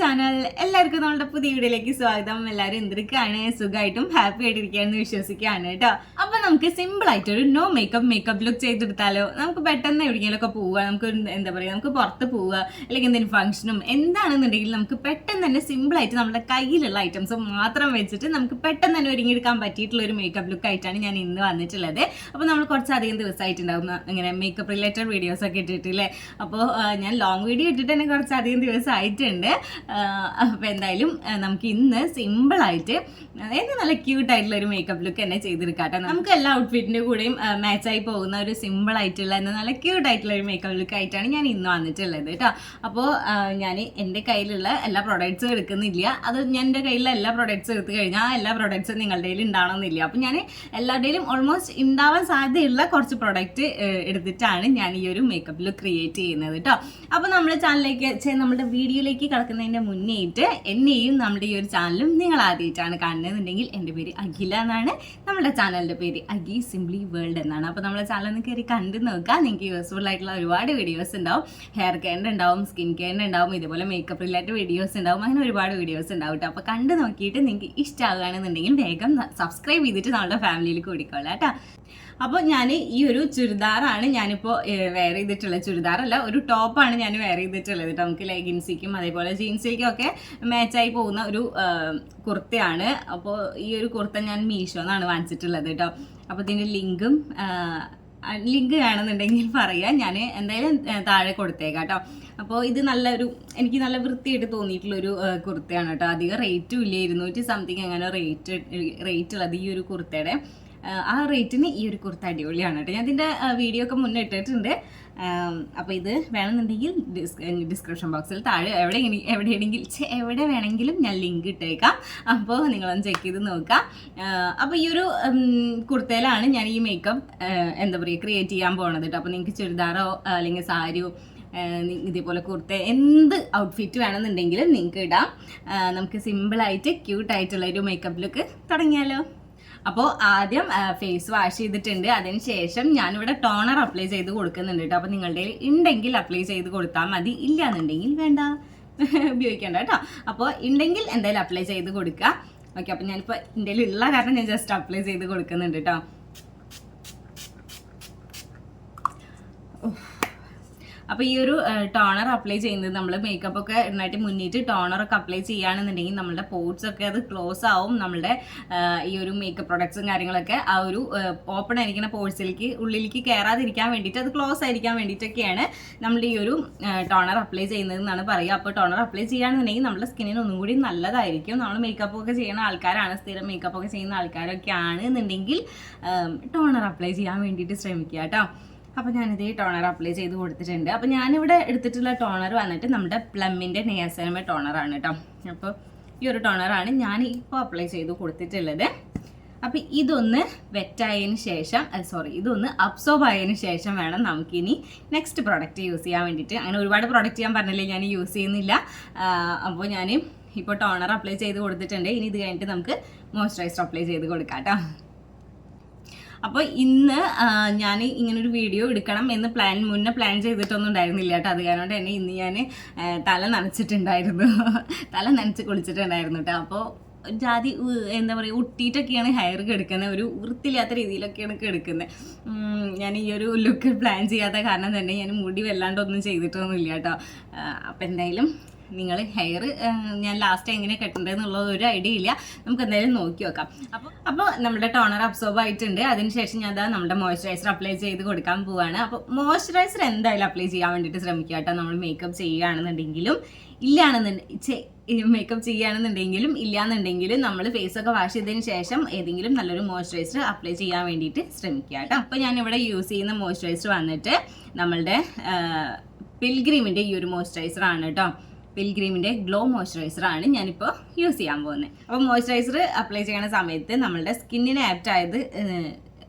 Channel എല്ലാവർക്കും നമ്മുടെ പുതിയ വീഡിയോയിലേക്ക് സ്വാഗതം. എല്ലാവരും എന്തൊക്കെയാണ് സുഖമായിട്ടും ഹാപ്പി ആയിട്ടിരിക്കുകയെന്ന് വിശ്വസിക്കുകയാണ് കേട്ടോ. അപ്പൊ നമുക്ക് സിമ്പിൾ ആയിട്ട് ഒരു നോ മേക്കപ്പ് മേക്കപ്പ് ലുക്ക് ചെയ്തെടുത്താലോ? നമുക്ക് പെട്ടെന്ന് എവിടെയെങ്കിലുമൊക്കെ പോവുക നമുക്ക് എന്താ പറയുക നമുക്ക് പുറത്ത് പോവുക അല്ലെങ്കിൽ എന്തെങ്കിലും ഫംഗ്ഷനും എന്താണെന്നുണ്ടെങ്കിൽ നമുക്ക് പെട്ടെന്ന് തന്നെ സിമ്പിൾ ആയിട്ട് നമ്മുടെ കയ്യിലുള്ള ഐറ്റംസ് മാത്രം വെച്ചിട്ട് നമുക്ക് പെട്ടെന്ന് തന്നെ ഒരുങ്ങിയെടുക്കാൻ പറ്റിയിട്ടുള്ള ഒരു മേക്കപ്പ് ലുക്ക് ആയിട്ടാണ് ഞാൻ ഇന്ന് വന്നിട്ടുള്ളത്. അപ്പോൾ നമ്മൾ കുറച്ചധികം ദിവസമായിട്ടുണ്ടാവും ഇങ്ങനെ മേക്കപ്പ് റിലേറ്റഡ് വീഡിയോസ് ഒക്കെ ഇട്ടിട്ടില്ലേ അപ്പോൾ ഞാൻ ലോങ് വീഡിയോ ഇട്ടിട്ട് തന്നെ കുറച്ചധികം ദിവസമായിട്ടുണ്ട്. അപ്പോൾ എന്തായാലും നമുക്ക് ഇന്ന് സിമ്പിൾ ആയിട്ട് അതായത് നല്ല ക്യൂട്ട് ആയിട്ടുള്ള ഒരു മേക്കപ്പ് ലുക്ക് തന്നെ ചെയ്തെടുക്കാം കേട്ടോ നമുക്ക് എല്ലാ ഔട്ട്ഫിറ്റിന്റെ കൂടെയും ആയി പോകുന്ന ഒരു സിമ്പിൾ ആയിട്ടുള്ള എന്നാൽ നല്ല ക്യൂട്ട് ആയിട്ടുള്ള ഒരു മേക്കപ്പ് ലുക്ക് ആയിട്ടാണ് ഞാൻ ഇന്ന് വന്നിട്ടുള്ളത് കേട്ടോ. അപ്പോൾ ഞാൻ എന്റെ കയ്യിലുള്ള എല്ലാ പ്രൊഡക്ട്സും എടുക്കുന്നില്ല. അത് ഞാൻ എന്റെ കയ്യിലുള്ള എല്ലാ പ്രൊഡക്ട്സും എടുത്തു കഴിഞ്ഞാൽ ആ എല്ലാ പ്രൊഡക്ട്സും നിങ്ങളുടെ കയ്യിൽ ഉണ്ടാവണമെന്നില്ല. അപ്പോൾ ഞാൻ എല്ലാവരുടെയും ഓൾമോസ്റ്റ് ഉണ്ടാവാൻ സാധ്യതയുള്ള കുറച്ച് പ്രൊഡക്റ്റ് എടുത്തിട്ടാണ് ഞാൻ ഈ ഒരു മേക്കപ്പ് ലുക്ക് ക്രിയേറ്റ് ചെയ്യുന്നത് കേട്ടോ. അപ്പോൾ നമ്മുടെ ചാനലിലേക്ക് നമ്മുടെ വീഡിയോയിലേക്ക് കിടക്കുന്നതിന്റെ മുന്നേയിട്ട് എന്നെയും നമ്മുടെ ഈ ഒരു ചാനലും നിങ്ങൾ ആദ്യമായിട്ടാണ് കാണുന്നതെന്നുണ്ടെങ്കിൽ എന്റെ പേര് അഖില എന്നാണ്. നമ്മുടെ ചാനലിന്റെ പേര് അഗി സിംപ്ലി വേൾഡ് എന്നാണ്. അപ്പോൾ നമ്മളെ ചാനൽ ഒന്ന് കയറി കണ്ടു നോക്കുക നിങ്ങൾക്ക് യൂസ്ഫുൾ ആയിട്ടുള്ള ഒരുപാട് വീഡിയോസ് ഉണ്ടാവും. ഹെയർ കെയറിന്റെ ഉണ്ടാവും സ്കിൻ കെയറിന്റെ ഉണ്ടാവും ഇതുപോലെ മേക്കപ്പ് റിലേറ്റഡ് വീഡിയോസ് ഉണ്ടാവും. അങ്ങനെ ഒരുപാട് വീഡിയോസ് ഉണ്ടാവും കേട്ടോ അപ്പോൾ കണ്ടു നോക്കിയിട്ട് നിങ്ങൾക്ക് ഇഷ്ടമാകുകയാണെന്നുണ്ടെങ്കിൽ വേഗം സബ്സ്ക്രൈബ് ചെയ്തിട്ട് നമ്മുടെ ഫാമിലിയിൽ കൂടിക്കോളാം കേട്ടോ അപ്പോൾ ഞാൻ ഈ ഒരു ചുരിദാറാണ് ഞാനിപ്പോൾ വെയർ ചെയ്തിട്ടുള്ളത് ചുരിദാറല്ല ഒരു ടോപ്പാണ് ഞാൻ വെയർ ചെയ്തിട്ടുള്ളത് കേട്ടോ. നമുക്ക് ലെഗിൻസിക്കും അതേപോലെ ജീൻസിലേക്കും ഒക്കെ മാച്ചായി പോകുന്ന ഒരു കുർത്തയാണ്. അപ്പോൾ ഈ ഒരു കുർത്ത ഞാൻ മീഷോ എന്നാണ് വാങ്ങിച്ചിട്ടുള്ളത് കേട്ടോ. അപ്പോൾ ഇതിന്റെ ലിങ്കും ലിങ്ക് വേണമെന്നുണ്ടെങ്കിൽ പറയാം. ഞാൻ എന്തായാലും താഴെ കൊടുത്തേക്കാം കേട്ടോ. അപ്പോൾ ഇത് നല്ലൊരു എനിക്ക് നല്ല വൃത്തിയായിട്ട് തോന്നിയിട്ടുള്ളൊരു കുർത്തയാണ് കേട്ടോ. അധികം റേറ്റും ഇല്ല. ഇരുന്നൂറ്റി സംതിങ് അങ്ങനെ റേറ്റ് റേറ്റ് ഉള്ളത് ഈ ഒരു കുർത്തയുടെ. ആ റേറ്റിന് ഈ ഒരു കുർത്ത അടിപൊളിയാണ് കേട്ടോ. ഞാൻ ഇതിന്റെ വീഡിയോ ഒക്കെ മുന്നേ ഇട്ടിട്ടുണ്ട്. അപ്പോൾ ഇത് വേണമെന്നുണ്ടെങ്കിൽ ഡിസ്ക്രിപ്ഷൻ ബോക്സിൽ താഴെ എവിടെ എവിടെയാണെങ്കിൽ എവിടെ വേണമെങ്കിലും ഞാൻ ലിങ്ക് ഇട്ടേക്കാം. അപ്പോൾ നിങ്ങളൊന്ന് ചെക്ക് ചെയ്ത് നോക്കാം. അപ്പോൾ ഈ ഒരു കുർത്തയിലാണ് ഞാൻ ഈ മേക്കപ്പ് എന്താ പറയുക ക്രിയേറ്റ് ചെയ്യാൻ പോണത് കേട്ടോ. അപ്പോൾ നിങ്ങൾക്ക് ചുരിദാറോ അല്ലെങ്കിൽ സാരിയോ ഇതേപോലെ കുർത്ത എന്ത് ഔട്ട്ഫിറ്റ് വേണമെന്നുണ്ടെങ്കിലും നിങ്ങൾക്ക് ഇടാം. നമുക്ക് സിമ്പിളായിട്ട് ക്യൂട്ടായിട്ടുള്ള ഒരു മേക്കപ്പ് ലുക്ക് തുടങ്ങിയാലോ. അപ്പോൾ ആദ്യം ഫേസ് വാഷ് ചെയ്തിട്ടുണ്ട്. അതിനുശേഷം ഞാനിവിടെ ടോണർ അപ്ലൈ ചെയ്ത് കൊടുക്കുന്നുണ്ട് കേട്ടോ അപ്പോൾ നിങ്ങളുടെ ഉണ്ടെങ്കിൽ അപ്ലൈ ചെയ്ത് കൊടുത്താൽ മതി. ഇല്ല എന്നുണ്ടെങ്കിൽ വേണ്ട. ഉപയോഗിക്കേണ്ട കേട്ടോ അപ്പോൾ ഉണ്ടെങ്കിൽ എന്തായാലും അപ്ലൈ ചെയ്ത് കൊടുക്കുക ഓക്കെ അപ്പോൾ ഞാനിപ്പോൾ ഇന്ത്യയിൽ ഉള്ള കാരണം ഞാൻ ജസ്റ്റ് അപ്ലൈ ചെയ്ത് കൊടുക്കുന്നുണ്ട് കേട്ടോ അപ്പോൾ ഈ ഒരു ടോണർ അപ്ലൈ ചെയ്യുന്നത് നമ്മൾ മേക്കപ്പ് ഒക്കെ ഇടുന്നതായിട്ട് മുന്നിട്ട് ടോണർ ഒക്കെ അപ്ലൈ ചെയ്യുകയാണെന്നുണ്ടെങ്കിൽ നമ്മുടെ പോർട്സ് ഒക്കെ അത് ക്ലോസ് ആവും. നമ്മുടെ ഈ ഒരു മേക്കപ്പ് പ്രൊഡക്ട്സും കാര്യങ്ങളൊക്കെ ആ ഒരു ഓപ്പൺ ആയിരിക്കുന്ന പോർട്സിലേക്ക് ഉള്ളിലേക്ക് കയറാതിരിക്കാൻ വേണ്ടിയിട്ട് അത് ക്ലോസ് ആയിരിക്കാൻ വേണ്ടിയിട്ടൊക്കെയാണ് നമ്മൾ ഈ ഒരു ടോണർ അപ്ലൈ ചെയ്യുന്നത് എന്നാണ് പറയുക. അപ്പോൾ ടോണർ അപ്ലൈ ചെയ്യുകയാണെന്നുണ്ടെങ്കിൽ നമ്മുടെ സ്കിന്നിന് ഒന്നും കൂടി നല്ലതായിരിക്കും. നമ്മൾ മേക്കപ്പ് ഒക്കെ ചെയ്യുന്ന ആൾക്കാരാണ് സ്ഥിരം മേക്കപ്പ് ഒക്കെ ചെയ്യുന്ന ആൾക്കാരൊക്കെ ആണ് എന്നുണ്ടെങ്കിൽ ടോണർ അപ്ലൈ ചെയ്യാൻ വേണ്ടിയിട്ട് ശ്രമിക്കുക കേട്ടോ. അപ്പോൾ ഞാനിത് ഈ ടോണർ അപ്ലൈ ചെയ്ത് കൊടുത്തിട്ടുണ്ട്. അപ്പോൾ ഞാനിവിടെ എടുത്തിട്ടുള്ള ടോണർ വന്നിട്ട് നമ്മുടെ പ്ലമ്മിന്റെ നെയസനമ ടോണറാണ് കേട്ടോ അപ്പോൾ ഈ ഒരു ടോണറാണ് ഞാൻ ഇപ്പോൾ അപ്ലൈ ചെയ്ത് കൊടുത്തിട്ടുള്ളത്. അപ്പോൾ ഇതൊന്ന് വെറ്റായതിന് ശേഷം സോറി ഇതൊന്ന് അബ്സോർബ് ആയതിനു ശേഷം വേണം നമുക്കിനി നെക്സ്റ്റ് പ്രോഡക്റ്റ് യൂസ് ചെയ്യാൻ വേണ്ടിയിട്ട്. അങ്ങനെ ഒരുപാട് പ്രോഡക്റ്റ് ഞാൻ പറഞ്ഞില്ലേ ഞാൻ യൂസ് ചെയ്യുന്നില്ല. അപ്പോൾ ഞാൻ ഇപ്പോൾ ടോണർ അപ്ലൈ ചെയ്ത് കൊടുത്തിട്ടുണ്ട്. ഇനി ഇത് കഴിഞ്ഞിട്ട് നമുക്ക് മോയ്സ്ചറൈസർ അപ്ലൈ ചെയ്ത് കൊടുക്കാം കേട്ടോ അപ്പോൾ ഇന്ന് ഞാൻ ഇങ്ങനൊരു വീഡിയോ എടുക്കണം എന്ന് പ്ലാൻ മുന്നേ പ്ലാൻ ചെയ്തിട്ടൊന്നും ഉണ്ടായിരുന്നില്ല കേട്ടോ. അത് കാരണം തന്നെ ഇന്ന് ഞാൻ തല നനച്ചിട്ടുണ്ടായിരുന്നു. തല നനച്ച് കുളിച്ചിട്ടുണ്ടായിരുന്നു കേട്ടോ. അപ്പോൾ ജാതി എന്താ പറയുക ഒട്ടിയിട്ടൊക്കെയാണ് ഹെയർ കെടുക്കുന്നത് ഒരു വൃത്തിയില്ലാത്ത രീതിയിലൊക്കെയാണ് കെടുക്കുന്നത് ഞാൻ ഈ ഒരു ലുക്ക് പ്ലാൻ ചെയ്യാത്ത കാരണം തന്നെ ഞാൻ മുടി വല്ലാണ്ടൊന്നും ചെയ്തിട്ടൊന്നുമില്ല കേട്ടോ. അപ്പോൾ എന്തായാലും നിങ്ങൾ ഹെയർ ഞാൻ ലാസ്റ്റ് എങ്ങനെ കെട്ടേണ്ടതെന്നുള്ളത് ഒരു ഐഡിയ ഇല്ല. നമുക്ക് എന്തായാലും നോക്കി നോക്കാം. അപ്പോൾ അപ്പോൾ നമ്മുടെ ടോണർ അബ്സോർബ് ആയിട്ടുണ്ട്. അതിനുശേഷം ഞാൻ അതാ നമ്മുടെ മോയ്സ്ചറൈസർ അപ്ലൈ ചെയ്ത് കൊടുക്കാൻ പോവാണ്. അപ്പോൾ മോയ്സ്ചറൈസർ എന്തായാലും അപ്ലൈ ചെയ്യാൻ വേണ്ടിയിട്ട് ശ്രമിക്കുക കേട്ടോ. നമ്മൾ മേക്കപ്പ് ചെയ്യുകയാണെന്നുണ്ടെങ്കിലും ഇല്ലാണെന്നുണ്ടെങ്കിൽ മേക്കപ്പ് ചെയ്യുകയാണെന്നുണ്ടെങ്കിലും ഇല്ലാന്നുണ്ടെങ്കിലും നമ്മൾ ഫേസ് ഒക്കെ വാഷ് ചെയ്തതിന് ശേഷം ഏതെങ്കിലും നല്ലൊരു മോയ്സ്ചറൈസർ അപ്ലൈ ചെയ്യാൻ വേണ്ടിയിട്ട് ശ്രമിക്കുക കേട്ടോ. അപ്പോൾ ഞാനിവിടെ യൂസ് ചെയ്യുന്ന മോയ്സ്ചറൈസർ വന്നിട്ട് നമ്മളുടെ പിൽഗ്രീമിന്റെ ഈ ഒരു മോയ്സ്ചറൈസർ ആണ് കേട്ടോ. പിൽഗ്രീമിന്റെ ഗ്ലോ മോയ്സ്ചറൈസർ ആണ് ഞാനിപ്പോൾ യൂസ് ചെയ്യാൻ പോകുന്നത് അപ്പോൾ മോയ്സ്ചറൈസർ അപ്ലൈ ചെയ്യുന്ന സമയത്ത് നമ്മളുടെ സ്കിന്നിന് ആപ്റ്റ് ആയത്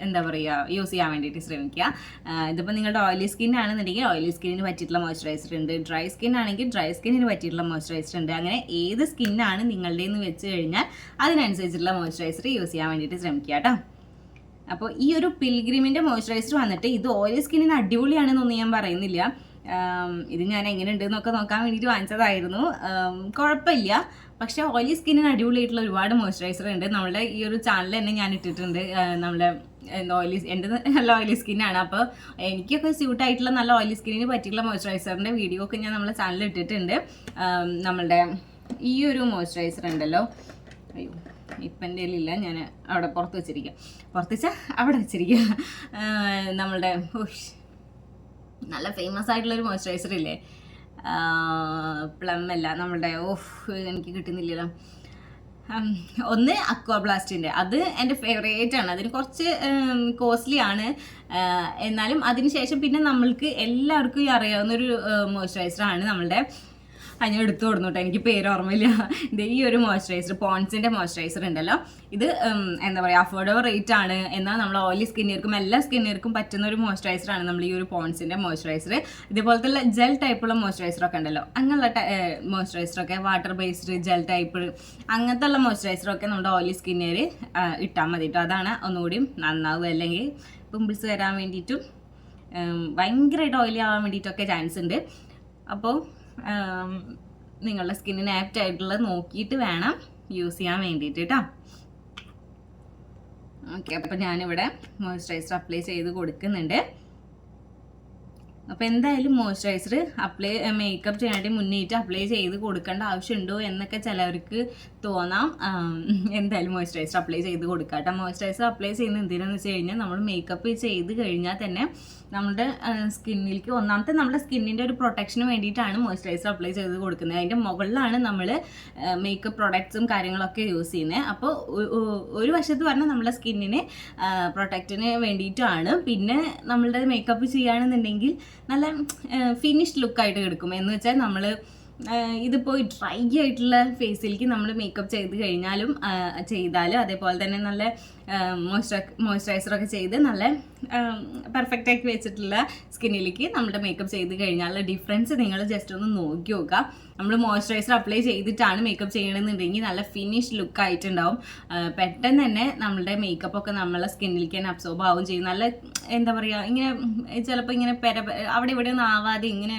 എന്താ പറയുക യൂസ് ചെയ്യാൻ വേണ്ടിയിട്ട് ശ്രമിക്കുക. ഇതിപ്പോൾ നിങ്ങളുടെ ഓയിലി സ്കിൻ ആണെന്നുണ്ടെങ്കിൽ ഓയിലി സ്കിന്നിന് പറ്റിയിട്ടുള്ള മോയ്സ്ചറൈസർ ഉണ്ട്. ഡ്രൈ സ്കിൻ ആണെങ്കിൽ ഡ്രൈ സ്കിന്നിന് പറ്റിയിട്ടുള്ള മോയ്സ്ചറൈസർ ഉണ്ട്. അങ്ങനെ ഏത് സ്കിന്നാണ് നിങ്ങളുടേന്ന് വെച്ച് കഴിഞ്ഞാൽ അതിനനുസരിച്ചിട്ടുള്ള മോയ്സ്ചറൈസർ യൂസ് ചെയ്യാൻ വേണ്ടിയിട്ട് ശ്രമിക്കുക കേട്ടോ. അപ്പോൾ ഈ ഒരു പിൽഗ്രിമിന്റെ മോയ്സ്ചറൈസർ വന്നിട്ട് ഇത് ഓയിലി സ്കിന്നിന് അടിപൊളിയാണെന്നൊന്നും ഞാൻ പറയുന്നില്ല. ഇത് ഞാൻ എങ്ങനെ എന്നൊക്കെ നോക്കാൻ വേണ്ടിയിട്ട് വാങ്ങിച്ചതായിരുന്നു. കുഴപ്പമില്ല. പക്ഷേ ഓയിലി സ്കിന്നിന് അടിപൊളിയായിട്ടുള്ള ഒരുപാട് മോയ്സ്ചറൈസർ ഉണ്ട്. നമ്മുടെ ഈ ഒരു ചാനൽ തന്നെ ഞാൻ ഇട്ടിട്ടുണ്ട്. എന്താ ഓയിലി എന്റെ നല്ല ഓയിലി സ്കിന്നാണ്. അപ്പോൾ എനിക്കൊക്കെ സ്യൂട്ട് ആയിട്ടുള്ള നല്ല ഓയിലി സ്കിന്നിന് പറ്റിയുള്ള മോയ്സ്ചറൈസറിന്റെ വീഡിയോ ഒക്കെ ഞാൻ നമ്മുടെ ചാനലിൽ ഇട്ടിട്ടുണ്ട്. നമ്മളുടെ ഈ ഒരു മോയ്സ്ചറൈസർ ഉണ്ടല്ലോ. അയ്യോ ഇപ്പം എന്റെ ഇല്ല. ഞാൻ അവിടെ പുറത്ത് വെച്ചിരിക്കാം. പുറത്ത് വെച്ചാൽ അവിടെ വെച്ചിരിക്കുക നമ്മളുടെ നല്ല ഫേമസ് ആയിട്ടുള്ള ഒരു മോയ്സ്ചറൈസർ ഇല്ലേ പ്ലം അല്ല നമ്മളുടെ ഓഫ് എനിക്ക് കിട്ടുന്നില്ലല്ലോ. ഒന്ന് അക്വാ ബ്ലാസ്റ്റിന്റെ അത് എന്റെ ഫേവറേറ്റ് ആണ്. അതിന് കുറച്ച് കോസ്റ്റ്ലി ആണ്. എന്നാലും അതിന് ശേഷം പിന്നെ നമ്മൾക്ക് എല്ലാവർക്കും അറിയാവുന്ന ഒരു മോയ്സ്ചറൈസർ ആണ് നമ്മളുടെ. ആ ഞാൻ എടുത്തു കൊടുന്നു കേട്ടോ. എനിക്ക് പേര് ഓർമ്മയില്ല. ഈ ഒരു മോയ്സ്ചറൈസർ പോൺസിന്റെ മോയ്സ്ചറൈസർ ഉണ്ടല്ലോ. ഇത് എന്താ പറയുക അഫോർഡബിൾ റേറ്റ് ആണ്. എന്നാൽ നമ്മൾ ഓയിലി സ്കിന്നിയർക്കും എല്ലാ സ്കിന്നിയർക്കും പറ്റുന്ന ഒരു മോയ്സ്ചറൈസർ ആണ് നമ്മൾ ഈ ഒരു പോൺസിന്റെ മോയ്സ്ചറൈസർ ഇതുപോലത്തെ ജെൽ ടൈപ്പുള്ള മോയ്സ്ചറൈസർ ഒക്കെ ഉണ്ടല്ലോ. അങ്ങനെയുള്ള മോയ്സ്ചറൈസർ ഒക്കെ വാട്ടർ ബേസ്ഡ് ജെൽ ടൈപ്പ് അങ്ങനത്തെ ഉള്ള മോയ്സ്ചറൈസർ ഒക്കെ നമ്മുടെ ഓയിലി സ്കിന്നിൽ ഇട്ടാൽ മതി കേട്ടോ. അതാണ് ഒന്നുകൂടി നന്നാവുക. അല്ലെങ്കിൽ പിമ്പിൾസ് വരാൻ വേണ്ടിയിട്ടും ഭയങ്കരമായിട്ട് ഓയിലി ആവാൻ വേണ്ടിയിട്ടൊക്കെ ചാൻസ് ഉണ്ട്. അപ്പോൾ നിങ്ങളുടെ സ്കിന്നിന് ആപ്റ്റ് ആയിട്ടുള്ളത് നോക്കിയിട്ട് വേണം യൂസ് ചെയ്യാൻ വേണ്ടിയിട്ട് കേട്ടോ ഓക്കെ അപ്പം ഞാനിവിടെ മോയ്സ്ചറൈസർ അപ്ലൈ ചെയ്ത് കൊടുക്കുന്നുണ്ട്. അപ്പോൾ എന്തായാലും മോയ്സ്ചറൈസർ അപ്ലൈ മേക്കപ്പ് ചെയ്യാനായിട്ട് മുന്നേറ്റ് അപ്ലൈ ചെയ്ത് കൊടുക്കേണ്ട ആവശ്യമുണ്ടോ എന്നൊക്കെ ചിലവർക്ക് തോന്നാം. എന്തായാലും മോയ്സ്ചറൈസർ അപ്ലൈ ചെയ്ത് കൊടുക്കാം കേട്ടോ മോയ്സ്ചറൈസർ അപ്ലൈ ചെയ്യുന്ന എന്തിനാന്ന് വെച്ച് കഴിഞ്ഞാൽ നമ്മൾ മേക്കപ്പ് ചെയ്ത് കഴിഞ്ഞാൽ തന്നെ നമ്മുടെ സ്കിന്നിലേക്ക് ഒന്നാമത്തെ നമ്മുടെ സ്കിന്നിന്റെ ഒരു പ്രൊട്ടക്ഷന് വേണ്ടിയിട്ടാണ് മോയ്സ്ചറൈസർ അപ്ലൈ ചെയ്ത് കൊടുക്കുന്നത്. അതിന്റെ മുകളിലാണ് നമ്മൾ മേക്കപ്പ് പ്രൊഡക്ട്സും കാര്യങ്ങളൊക്കെ യൂസ് ചെയ്യുന്നത് അപ്പോൾ ഒരു വശത്ത് പറഞ്ഞാൽ നമ്മുടെ സ്കിന്നിന് പ്രൊട്ടക്റ്റിന് വേണ്ടിയിട്ടാണ്. പിന്നെ നമ്മളുടെ മേക്കപ്പ് ചെയ്യുകയാണെന്നുണ്ടെങ്കിൽ നല്ല ഫിനിഷ്ഡ് ലുക്കായിട്ട് കിടക്കും എന്ന് വെച്ചാൽ നമ്മൾ ഇതിപ്പോൾ ഡ്രൈ ആയിട്ടുള്ള ഫേസിലേക്ക് നമ്മൾ മേക്കപ്പ് ചെയ്ത് കഴിഞ്ഞാലും ചെയ്താലും അതേപോലെ തന്നെ നല്ല മോയ്സ്ചറൈസറൊക്കെ ചെയ്ത് നല്ല പെർഫെക്റ്റ് ആക്കി വെച്ചിട്ടുള്ള സ്കിന്നിലേക്ക് നമ്മുടെ മേക്കപ്പ് ചെയ്ത് കഴിഞ്ഞാലുള്ള ഡിഫറൻസ് നിങ്ങൾ ജസ്റ്റ് ഒന്ന് നോക്കി നോക്കുക. നമ്മൾ മോയ്സ്ചറൈസർ അപ്ലൈ ചെയ്തിട്ടാണ് മേക്കപ്പ് ചെയ്യണമെന്നുണ്ടെങ്കിൽ നല്ല ഫിനിഷ് ലുക്ക് ആയിട്ടുണ്ടാവും. പെട്ടെന്ന് തന്നെ നമ്മുടെ മേക്കപ്പ് ഒക്കെ നമ്മളെ സ്കിന്നിലേക്ക് തന്നെ അബ്സോർബ് ആവും ചെയ്യും. നല്ല എന്താ പറയുക ഇങ്ങനെ ചിലപ്പോൾ ഇങ്ങനെ പെര അവിടെ ഇവിടെ ഒന്നും ആവാതെ ഇങ്ങനെ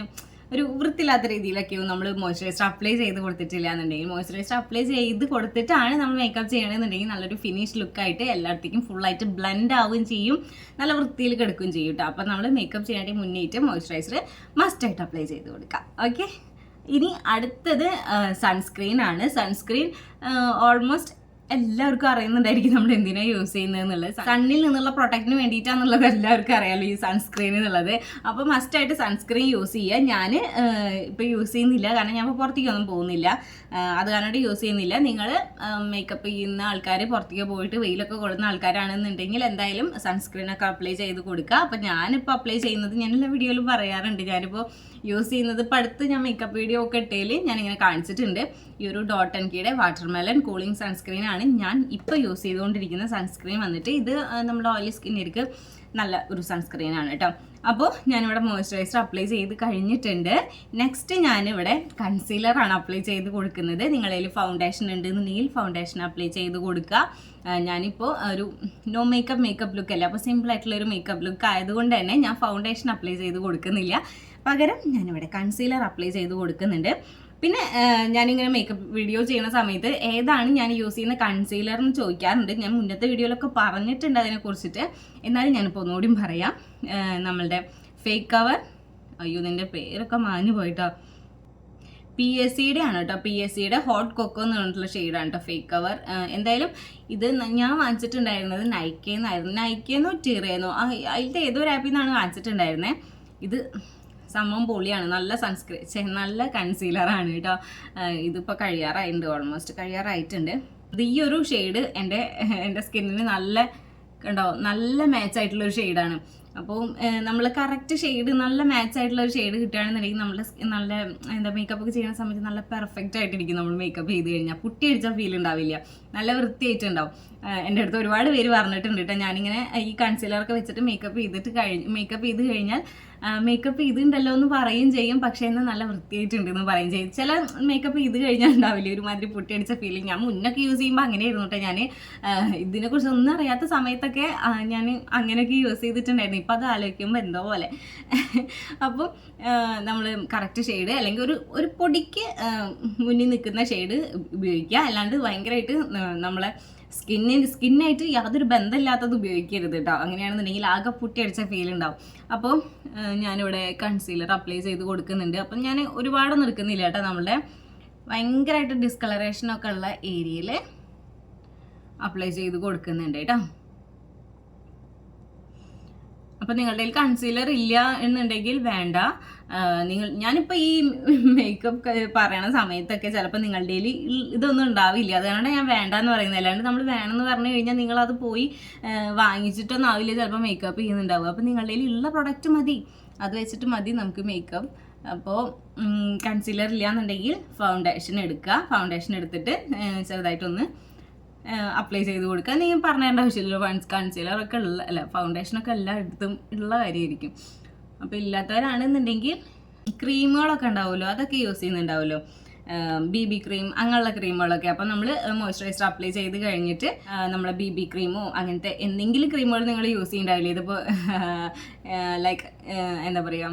ഒരു വൃത്തിയില്ലാത്ത രീതിയിലൊക്കെയോ നമ്മൾ മോയ്സ്ചറൈസർ അപ്ലൈ ചെയ്ത് കൊടുത്തിട്ടില്ല എന്നുണ്ടെങ്കിൽ മോയ്സ്ചറൈസർ അപ്ലൈ ചെയ്ത് കൊടുത്തിട്ടാണ് നമ്മൾ മേക്കപ്പ് ചെയ്യണമെന്നുണ്ടെങ്കിൽ നല്ലൊരു ഫിനിഷ് ലുക്കായിട്ട് എല്ലായിടത്തേക്കും ഫുള്ളായിട്ട് ബ്ലെൻഡ് ആവുകയും ചെയ്യും. നല്ല വൃത്തിയിൽ കിടക്കുകയും ചെയ്യും കേട്ടോ. അപ്പം നമ്മൾ മേക്കപ്പ് ചെയ്യാനായിട്ട് മുന്നേറ്റ് മോയ്സ്ചറൈസർ മസ്റ്റായിട്ട് അപ്ലൈ ചെയ്ത് കൊടുക്കാം ഓക്കെ ഇനി അടുത്തത് സൺസ്ക്രീൻ ആണ്. സൺസ്ക്രീൻ ഓൾമോസ്റ്റ് എല്ലാവർക്കും അറിയുന്നുണ്ടായിരിക്കും നമ്മൾ എന്തിനാ യൂസ് ചെയ്യുന്നത് എന്നുള്ളത് സണ്ണിൽ നിന്നുള്ള പ്രൊട്ടക്റ്റിന് വേണ്ടിയിട്ടാണെന്നുള്ളത് എല്ലാവർക്കും അറിയാലോ ഈ സൺസ്ക്രീൻ എന്നുള്ളത്. അപ്പോൾ മസ്റ്റായിട്ട് സൺസ്ക്രീൻ യൂസ് ചെയ്യുക. ഞാൻ ഇപ്പോൾ യൂസ് ചെയ്യുന്നില്ല. കാരണം ഞാൻ ഇപ്പോൾ പുറത്തേക്കൊന്നും പോകുന്നില്ല. അത് കാരണം യൂസ് ചെയ്യുന്നില്ല. നിങ്ങൾ മേക്കപ്പ് ചെയ്യുന്ന ആൾക്കാർ പുറത്തേക്ക് പോയിട്ട് വെയിലൊക്കെ കൊടുക്കുന്ന ആൾക്കാരാണെന്നുണ്ടെങ്കിൽ എന്തായാലും സൺസ്ക്രീനൊക്കെ അപ്ലൈ ചെയ്ത് കൊടുക്കുക. അപ്പോൾ ഞാനിപ്പോൾ അപ്ലൈ ചെയ്യുന്നത് ഞാൻ എല്ലാ വീഡിയോയിലും പറയാറുണ്ട്. ഞാനിപ്പോൾ യൂസ് ചെയ്യുന്നത്. ഇപ്പോൾ അടുത്ത് ഞാൻ മേക്കപ്പ് വീഡിയോ ഒക്കെ ഇട്ടേൽ ഇങ്ങനെ കാണിച്ചിട്ടുണ്ട്. ഈ ഒരു dot and water watermelon cooling sunscreen ആണ്. ഞാൻ ഇപ്പോൾ യൂസ് ചെയ്തുകൊണ്ടിരിക്കുന്ന സൺസ്ക്രീൻ വന്നിട്ട് ഇത് നമ്മുടെ ഓയിലി സ്കിന്നിലേക്ക് നല്ല ഒരു സൺസ്ക്രീൻ ആണ് കേട്ടോ അപ്പോൾ ഞാനിവിടെ മോയ്സ്ചറൈസർ അപ്ലൈ ചെയ്ത് കഴിഞ്ഞിട്ടുണ്ട്. നെക്സ്റ്റ് ഞാനിവിടെ കൺസീലറാണ് അപ്ലൈ ചെയ്ത് കൊടുക്കുന്നത്. നിങ്ങളതിൽ ഫൗണ്ടേഷൻ ഉണ്ട് ഉണ്ടെന്നുണ്ടെങ്കിൽ ഫൗണ്ടേഷൻ അപ്ലൈ ചെയ്ത് കൊടുക്കുക. ഞാനിപ്പോൾ ഒരു നോ മേക്കപ്പ് മേക്കപ്പ് ലുക്ക് അല്ല? അപ്പോൾ സിമ്പിൾ ആയിട്ടുള്ള ഒരു മേക്കപ്പ് ലുക്ക് ആയതുകൊണ്ട് തന്നെ ഞാൻ ഫൗണ്ടേഷൻ അപ്ലൈ ചെയ്ത് കൊടുക്കുന്നില്ല. പകരം ഞാനിവിടെ കൺസീലർ അപ്ലൈ ചെയ്ത് കൊടുക്കുന്നുണ്ട്. പിന്നെ ഞാനിങ്ങനെ മേക്കപ്പ് വീഡിയോ ചെയ്യുന്ന സമയത്ത് ഏതാണ് ഞാൻ യൂസ് ചെയ്യുന്ന കൺസീലർ എന്ന് ചോദിക്കാറുണ്ട്. ഞാൻ മുന്നത്തെ വീഡിയോയിലൊക്കെ പറഞ്ഞിട്ടുണ്ട് അതിനെക്കുറിച്ചിട്ട്. എന്നാലും ഞാനിപ്പോൾ ഒന്നുകൂടിയും പറയാം. നമ്മളുടെ ഫേക്ക് കവർ അയ്യോ നിന്റെ പേരൊക്കെ മാഞ്ഞു പോയിട്ടോ. പി എസ് സിയുടെ ആണ് കേട്ടോ. പി എസ് സിയുടെ ഹോട്ട് കൊക്കോ എന്ന് പറഞ്ഞിട്ടുള്ള ഷെയ്ഡാണ് കേട്ടോ ഫേക്ക് കവർ എന്തായാലും ഇത് ഞാൻ വാങ്ങിച്ചിട്ടുണ്ടായിരുന്നത് നൈക്കേന്നായിരുന്നു നൈക്കേന്നോ ടീറേന്നോ അതിന്റെ ഏതോ ഒരു ആപ്പിൽ നിന്നാണ് വാങ്ങിച്ചിട്ടുണ്ടായിരുന്നത് ഇത് സംഭവം പൊളിയാണ്. നല്ല സൺസ്ക്രീൻ നല്ല കൺസീലർ ആണ് കേട്ടോ. ഇതിപ്പോൾ കഴിയാറായിട്ടുണ്ട് ഓൾമോസ്റ്റ് കഴിയാറായിട്ടുണ്ട്. ഈ ഒരു ഷെയ്ഡ് എന്റെ എന്റെ സ്കിന്നിന് നല്ല കണ്ടോ നല്ല മാച്ച് ആയിട്ടുള്ള ഒരു ഷെയ്ഡാണ് അപ്പോൾ നമ്മൾ കറക്റ്റ് ഷെയ്ഡ് നല്ല മാച്ച് ആയിട്ടുള്ള ഒരു ഷെയ്ഡ് കിട്ടുകയാണെന്നുണ്ടെങ്കിൽ നമ്മൾ നല്ല എന്താ മേക്കപ്പ് ഒക്കെ ചെയ്യുന്ന സമയത്ത് നല്ല പെർഫെക്റ്റ് ആയിട്ടിരിക്കും നമ്മൾ മേക്കപ്പ് ചെയ്ത് കഴിഞ്ഞാൽ. പുട്ടി അടിച്ചാൽ ഫീൽ ഉണ്ടാവില്ല. നല്ല വൃത്തിയായിട്ടുണ്ടാവും. എന്റെ അടുത്ത് ഒരുപാട് പേര് പറഞ്ഞിട്ടുണ്ട് കേട്ടോ. ഞാനിങ്ങനെ ഈ കൺസീലറൊക്കെ വെച്ചിട്ട് മേക്കപ്പ് ചെയ്തിട്ട് കഴിഞ്ഞ് മേക്കപ്പ് ചെയ്ത് കഴിഞ്ഞാൽ മേക്കപ്പ് ചെയ്തിട്ടുണ്ടല്ലോ എന്ന് പറയും ചെയ്യും. പക്ഷേ എന്നാൽ നല്ല വൃത്തിയായിട്ടുണ്ട് എന്ന് പറയും ചെയ്യും. ചില മേക്കപ്പ് ചെയ്ത് കഴിഞ്ഞാൽ ഉണ്ടാവില്ല ഒരുമാതിരി പൊട്ടിയടിച്ച ഫീലിംഗ് ഞാൻ മുന്നൊക്കെ യൂസ് ചെയ്യുമ്പോൾ അങ്ങനെയായിരുന്നു കേട്ടോ ഞാൻ ഇതിനെക്കുറിച്ച് ഒന്നും അറിയാത്ത സമയത്തൊക്കെ ഞാൻ അങ്ങനെയൊക്കെ യൂസ് ചെയ്തിട്ടുണ്ടായിരുന്നു. ഇപ്പം അത് ആലോചിക്കുമ്പോൾ എന്തോ പോലെ. അപ്പോൾ നമ്മൾ കറക്റ്റ് ഷെയ്ഡ് അല്ലെങ്കിൽ ഒരു ഒരു പൊടിക്ക് മുന്നിൽ നിൽക്കുന്ന ഷെയ്ഡ് ഉപയോഗിക്കുക. അല്ലാണ്ട് ഭയങ്കരമായിട്ട് നമ്മളെ സ്കിന്നിന് സ്കിന്നായിട്ട് യാതൊരു ബന്ധമില്ലാത്തത് ഉപയോഗിക്കരുത് കേട്ടോ അങ്ങനെയാണെന്നുണ്ടെങ്കിൽ ആകെ പൊട്ടി അടിച്ച ഫീൽ ഉണ്ടാവും. അപ്പോൾ ഞാനിവിടെ കൺസീലർ അപ്ലൈ ചെയ്ത് കൊടുക്കുന്നുണ്ട്. അപ്പം ഞാൻ ഒരുപാടൊന്നും എടുക്കുന്നില്ല കേട്ടോ നമ്മളുടെ ഭയങ്കരമായിട്ട് ഡിസ്കളറേഷനൊക്കെ ഉള്ള ഏരിയയിൽ അപ്ലൈ ചെയ്ത് കൊടുക്കുന്നുണ്ട് കേട്ടോ അപ്പം നിങ്ങളുടെ കയ്യിൽ കൺസീലർ ഇല്ല എന്നുണ്ടെങ്കിൽ വേണ്ട. നിങ്ങൾ ഞാനിപ്പോൾ ഈ മേക്കപ്പ് പറയണ സമയത്തൊക്കെ ചിലപ്പോൾ നിങ്ങളുടെ കയ്യിൽ ഇതൊന്നും ഉണ്ടാവില്ല. അതുകൊണ്ടാണ് ഞാൻ വേണ്ട എന്ന് പറയുന്നത്. അല്ലാണ്ട് നമ്മൾ വേണമെന്ന് പറഞ്ഞു കഴിഞ്ഞാൽ നിങ്ങളത് പോയി വാങ്ങിച്ചിട്ടൊന്നും ആവില്ല. ചിലപ്പോൾ മേക്കപ്പ് ചെയ്യുന്നുണ്ടാവുക അപ്പോൾ നിങ്ങളുടെ കയ്യിൽ ഉള്ള പ്രൊഡക്റ്റ് മതി. അത് വെച്ചിട്ട് മതി നമുക്ക് മേക്കപ്പ് അപ്പോൾ കൺസീലർ ഇല്ല എന്നുണ്ടെങ്കിൽ ഫൗണ്ടേഷൻ എടുക്കുക. ഫൗണ്ടേഷൻ എടുത്തിട്ട് ചെറുതായിട്ടൊന്ന് അപ്ലൈ ചെയ്ത് കൊടുക്കുക. നീ പറഞ്ഞേണ്ട ആവശ്യമില്ല വൺസ് ഒക്കെ ഉള്ള അല്ല ഫൗണ്ടേഷനൊക്കെ എല്ലായിടത്തും ഉള്ള കാര്യമായിരിക്കും. അപ്പോൾ ഇല്ലാത്തവരാണെന്നുണ്ടെങ്കിൽ ക്രീമുകളൊക്കെ ഉണ്ടാവുമല്ലോ. അതൊക്കെ യൂസ് ചെയ്യുന്നുണ്ടാവുമല്ലോ. ബി ബി ക്രീം അങ്ങനെയുള്ള ക്രീമുകളൊക്കെ അപ്പം നമ്മൾ മോയ്സ്ചറൈസർ അപ്ലൈ ചെയ്ത് കഴിഞ്ഞിട്ട് നമ്മളെ ബി ബി ക്രീമോ അങ്ങനത്തെ എന്തെങ്കിലും ക്രീമുകൾ നിങ്ങൾ യൂസ് ചെയ്യുന്നുണ്ടാവില്ലേ ഇതിപ്പോൾ ലൈക്ക് എന്താ പറയുക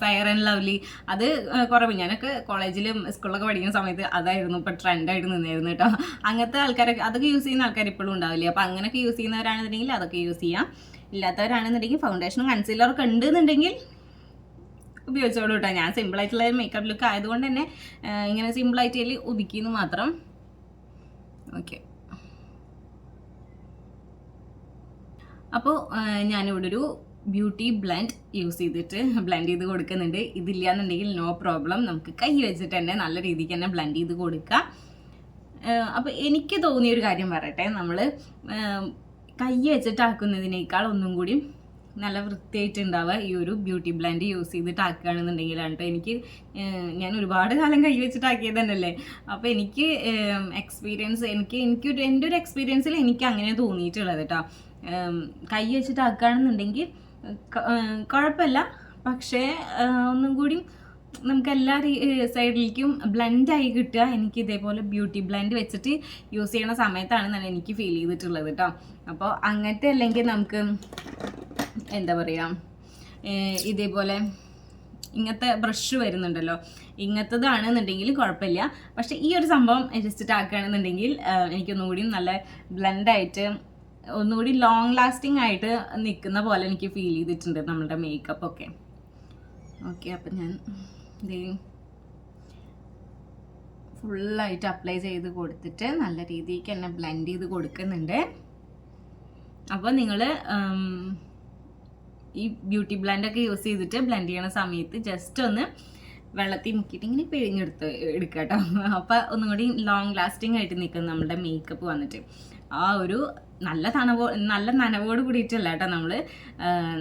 ഫയർ ആൻഡ് ലവ്ലി അത് കുറവ്. ഞാനൊക്കെ കോളേജിലും സ്കൂളിലൊക്കെ പഠിക്കുന്ന സമയത്ത് അതായിരുന്നു ഇപ്പോൾ ട്രെൻഡായിട്ട് നിന്നായിരുന്നു കേട്ടോ. അങ്ങനത്തെ ആൾക്കാരൊക്കെ അതൊക്കെ യൂസ് ചെയ്യുന്ന ആൾക്കാർ ഇപ്പോഴും ഉണ്ടാവില്ലേ? അപ്പോൾ അങ്ങനെയൊക്കെ യൂസ് ചെയ്യുന്നവരാണെന്നുണ്ടെങ്കിൽ അതൊക്കെ യൂസ് ചെയ്യാം. ഇല്ലാത്തവരാണെന്നുണ്ടെങ്കിൽ ഫൗണ്ടേഷനും കൺസീലറൊക്കെ ഉണ്ടെന്നുണ്ടെങ്കിൽ ഉപയോഗിച്ചോളൂ കേട്ടോ. ഞാൻ സിമ്പിളായിട്ടുള്ള മേക്കപ്പ് ലുക്ക് ആയതുകൊണ്ട് തന്നെ ഇങ്ങനെ സിമ്പിളായിട്ട് അതിൽ ഒതുക്കിയെന്ന് മാത്രം. ഓക്കെ അപ്പോൾ ഞാനിവിടെ ഒരു ബ്യൂട്ടി ബ്ലെൻഡ് യൂസ് ചെയ്തിട്ട് ബ്ലെൻഡ് ചെയ്ത് കൊടുക്കുന്നുണ്ട്. ഇതില്ല എന്നുണ്ടെങ്കിൽ നോ പ്രോബ്ലം. നമുക്ക് കൈ വെച്ചിട്ട് തന്നെ നല്ല രീതിക്ക് തന്നെ ബ്ലെൻഡ് ചെയ്ത് കൊടുക്കാം. അപ്പോൾ എനിക്ക് തോന്നിയ ഒരു കാര്യം പറയട്ടെ. നമ്മൾ കൈ വെച്ചിട്ടാക്കുന്നതിനേക്കാൾ ഒന്നും കൂടി നല്ല വൃത്തിയായിട്ടുണ്ടാവുക ഈ ഒരു ബ്യൂട്ടി ബ്ലെൻഡ് യൂസ് ചെയ്തിട്ട് ആക്കുകയാണെന്നുണ്ടെങ്കിലാണ് കേട്ടോ. എനിക്ക് ഞാൻ ഒരുപാട് കാലം കൈ വെച്ചിട്ടാക്കിയത് തന്നെയല്ലേ? അപ്പോൾ എനിക്ക് എക്സ്പീരിയൻസ് എനിക്ക് എനിക്ക് ഒരു എന്റെ ഒരു എക്സ്പീരിയൻസിൽ എനിക്ക് അങ്ങനെ തോന്നിയിട്ടുള്ളത് കേട്ടോ. കൈ വെച്ചിട്ട് ഏഹ്, കുഴപ്പമില്ല പക്ഷേ ഒന്നും കൂടി നമുക്ക് എല്ലാ സൈഡിലേക്കും ബ്ലെൻഡായി കിട്ടുക. എനിക്ക് ഇതേപോലെ ബ്യൂട്ടി ബ്ലെൻഡ് വെച്ചിട്ട് യൂസ് ചെയ്യണ സമയത്താണെന്നാണ് എനിക്ക് ഫീൽ ചെയ്തിട്ടുള്ളത് കേട്ടോ അപ്പോൾ അങ്ങനത്തെ അല്ലെങ്കിൽ നമുക്ക് എന്താ പറയുക ഇതേപോലെ ഇങ്ങനത്തെ ബ്രഷ് വരുന്നുണ്ടല്ലോ. ഇങ്ങനത്തതാണെന്നുണ്ടെങ്കിൽ കുഴപ്പമില്ല പക്ഷേ ഈ ഒരു സംഭവം ജസ്റ്റ് ആക്കുകയാണെന്നുണ്ടെങ്കിൽ എനിക്കൊന്നുകൂടി എനിക്കൊന്നും കൂടി നല്ല ബ്ലെൻഡായിട്ട് ഒന്നുകൂടി ലോങ് ലാസ്റ്റിംഗ് ആയിട്ട് നിൽക്കുന്ന പോലെ എനിക്ക് ഫീൽ ചെയ്തിട്ടുണ്ട് നമ്മളുടെ മേക്കപ്പ് ഒക്കെ. ഓക്കെ അപ്പം ഞാൻ ഫുള്ളായിട്ട് അപ്ലൈ ചെയ്ത് കൊടുത്തിട്ട് നല്ല രീതിക്ക് എന്നെ ബ്ലെൻഡ് ചെയ്ത് കൊടുക്കുന്നുണ്ട്. അപ്പോൾ നിങ്ങൾ ഈ ബ്യൂട്ടി ബ്ലെൻഡൊക്കെ യൂസ് ചെയ്തിട്ട് ബ്ലെൻഡ് ചെയ്യണ സമയത്ത് ജസ്റ്റ് ഒന്ന് വെള്ളത്തിൽ മുക്കിയിട്ട് ഇങ്ങനെ പിഴിഞ്ഞെടുത്ത് എടുക്കുക കേട്ടോ അപ്പോൾ ഒന്നും കൂടി ലോങ് ലാസ്റ്റിംഗ് ആയിട്ട് നിൽക്കും നമ്മുടെ മേക്കപ്പ് വന്നിട്ട് ആ ഒരു നല്ല തണവോ നല്ല നനവോട് കൂടിയിട്ടല്ല കേട്ടോ നമ്മൾ